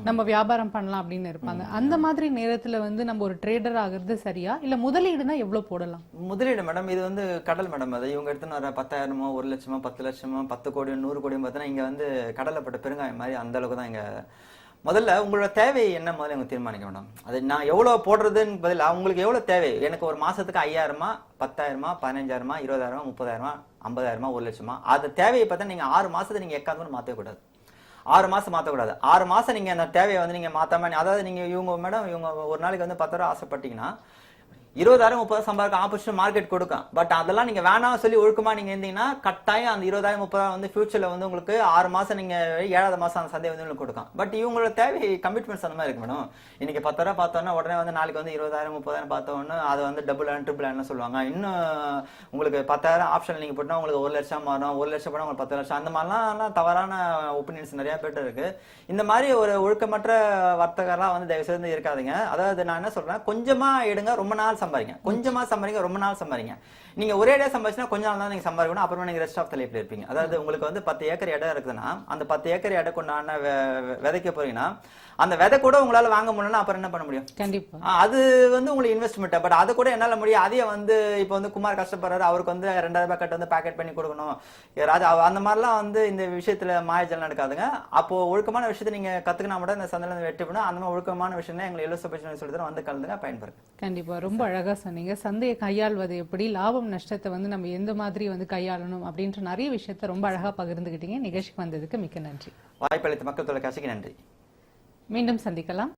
Speaker 1: நம்ம வியாபாரம் பண்ணலாம் அப்படின்னு இருப்பாங்க. அந்த மாதிரி நேரத்துல வந்து நம்ம ஒரு ட்ரேடர் ஆகுறது சரியா? இல்ல முதலீடுனா எவ்வளவு போடலாம்?
Speaker 2: முதலீடு மேடம் இது வந்து கடல் மேடம் அது இவங்க எடுத்துன்னு வர பத்தாயிரமோ ஒரு லட்சமோ பத்து லட்சமோ பத்து கோடி நூறு கோடியும் பார்த்தீங்கன்னா இங்க வந்து கடல்ல பட்ட பெருங்காயம் மாதிரி அந்த அளவுக்கு தான் இங்க முதல்ல உங்களோட தேவை என்ன முதல்ல நீங்கள் தீர்மானிக்க வேண்டாம். அது நான் எவ்வளோ போடுறதுன்னு பதில் உங்களுக்கு எவ்வளோ தேவை? எனக்கு ஒரு மாதத்துக்கு ஐயாயிரமா பத்தாயிரமா பதினஞ்சாயிரமா இருபதாயிரமா முப்பதாயிரமா ஐம்பதாயிரமா ஒரு லட்சமா? அது தேவையை பார்த்தா நீங்கள் ஆறு மாதத்தை நீங்கள் எக்காந்து மாற்றக்கூடாது ஆறு மாதம் மாற்றக்கூடாது ஆறு மாதம் நீங்கள் அந்த தேவையை வந்து நீங்கள் மாற்றாம அதாவது நீங்கள் இவங்க மேடம் இவங்க ஒரு நாளைக்கு வந்து பத்தாயிரம் ஆசைப்பட்டீங்கன்னா இருபதாயிரம் முப்பதாயிரம் சம்பாதிக்க ஆப்பர்ச்சுனிட்டி மார்க்கெட் கொடுக்கும். பட் அதெல்லாம் நீங்க வேணாம் சொல்லி ஒழுக்கமா நீங்க இருந்தீங்கன்னா கட்டாயம் அந்த இருபதாயிரம் முப்பதாயிரம் வந்து ஃபியூச்சர்ல வந்து உங்களுக்கு ஆறு மாசம் நீங்க ஏழாவது மாசம் அந்த சந்தை வந்து உங்களுக்கு கொடுக்கும். பட் இவங்களோட தேவை கமிட்மெண்ட்ஸ் அந்த மாதிரி இருக்கு மேடம் இன்னைக்கு பத்தாயிரம் பார்த்தோன்னா உடனே வந்து நாளைக்கு வந்து இருபதாயிரம் முப்பதாயிரம் பார்த்தோன்னு அது வந்து டபுள் அண்ட் ட்ரிபிள் அண்ட் சொல்லுவாங்க. இன்னும் உங்களுக்கு பத்தாயிரம் ஆப்ஷன் நீங்க போட்டா உங்களுக்கு ஒரு லட்சம் மாறும். ஒரு லட்சம் போனா உங்களுக்கு பத்து லட்சம். அந்த மாதிரிலாம் தவறான ஒப்பீனியன்ஸ் நிறைய பேர்ட்டு இருக்கு. இந்த மாதிரி ஒரு ஒழுக்கமற்ற வர்த்தகர்லாம் வந்து தயவு செய்து இருக்காதீங்க. அதாவது நான் என்ன சொல்றேன் கொஞ்சமா எடுங்க. ரொம்ப நாள் சம்பாதிங்க. கொஞ்சமா சம்பாதிங்க ரொம்ப நாள் சம்பாதிங்க. நீங்க ஒரே டே சம்பாதிச்சுனா கொஞ்ச நாள் தான் நீங்க சம்பாதிக்கணும் அப்புறமா நீங்க ரெஸ்ட் ஆஃப் லைஃப்ல இருப்பீங்க. அதாவது உங்களுக்கு வந்து பத்து ஏக்கர் இடம் இருக்குதுன்னா அந்த பத்து ஏக்கர் இடம் கொண்டான விதைக்க போறீங்கன்னா அந்த விதை கூட உங்களால வாங்க முடியலன்னா அப்புறம் என்ன பண்ண முடியும்?
Speaker 1: கண்டிப்பா.
Speaker 2: ஆ, அது வந்து உங்களுக்கு இன்வெஸ்ட்மெண்ட் பட் அது கூட என்னால முடியும் அதையே வந்து இப்போ வந்து குமார் கஷ்டப்படுறாரு. அவருக்கு வந்து ரெண்டாயிரம் ரூபாய் கட்டு வந்து பேக்கெட் பண்ணி கொடுக்கணும். யாராவது அவ- அந்த மாதிரிலாம் வந்து இந்த விஷயத்துல மாயஜல் நடக்காதுங்க. அப்போ ஒழுக்கமான விஷயத்தை நீங்க கத்துக்கினா மட்டும் இந்த சந்தையில வெற்றி பண்ணணும் அந்த மாதிரி ஒழுக்கமான விஷயம் எங்களை இலவச பயிற்சி சொல்லி தரோம் வந்து கலந்துங்க பயன்படுங்க
Speaker 1: கண்டிப்பா. ரொம்ப அழகா சொன்னீங்க. சந்தையை கையாள்வது எப்படி லாபம் நஷ்டத்தை வந்து நம்ம எந்த மாதிரி வந்து கையாளணும் அப்படின்ற நிறைய விஷயத்த ரொம்ப அழகா பகிர்ந்துகிட்டீங்க. நிகழ்ச்சிக்கு வந்ததுக்கு மிக்க நன்றி.
Speaker 2: வாய்ப்பளித்த மக்கள் தொலைக்காட்சிக்கு நன்றி.
Speaker 1: மீண்டும் சந்திக்கலாம்.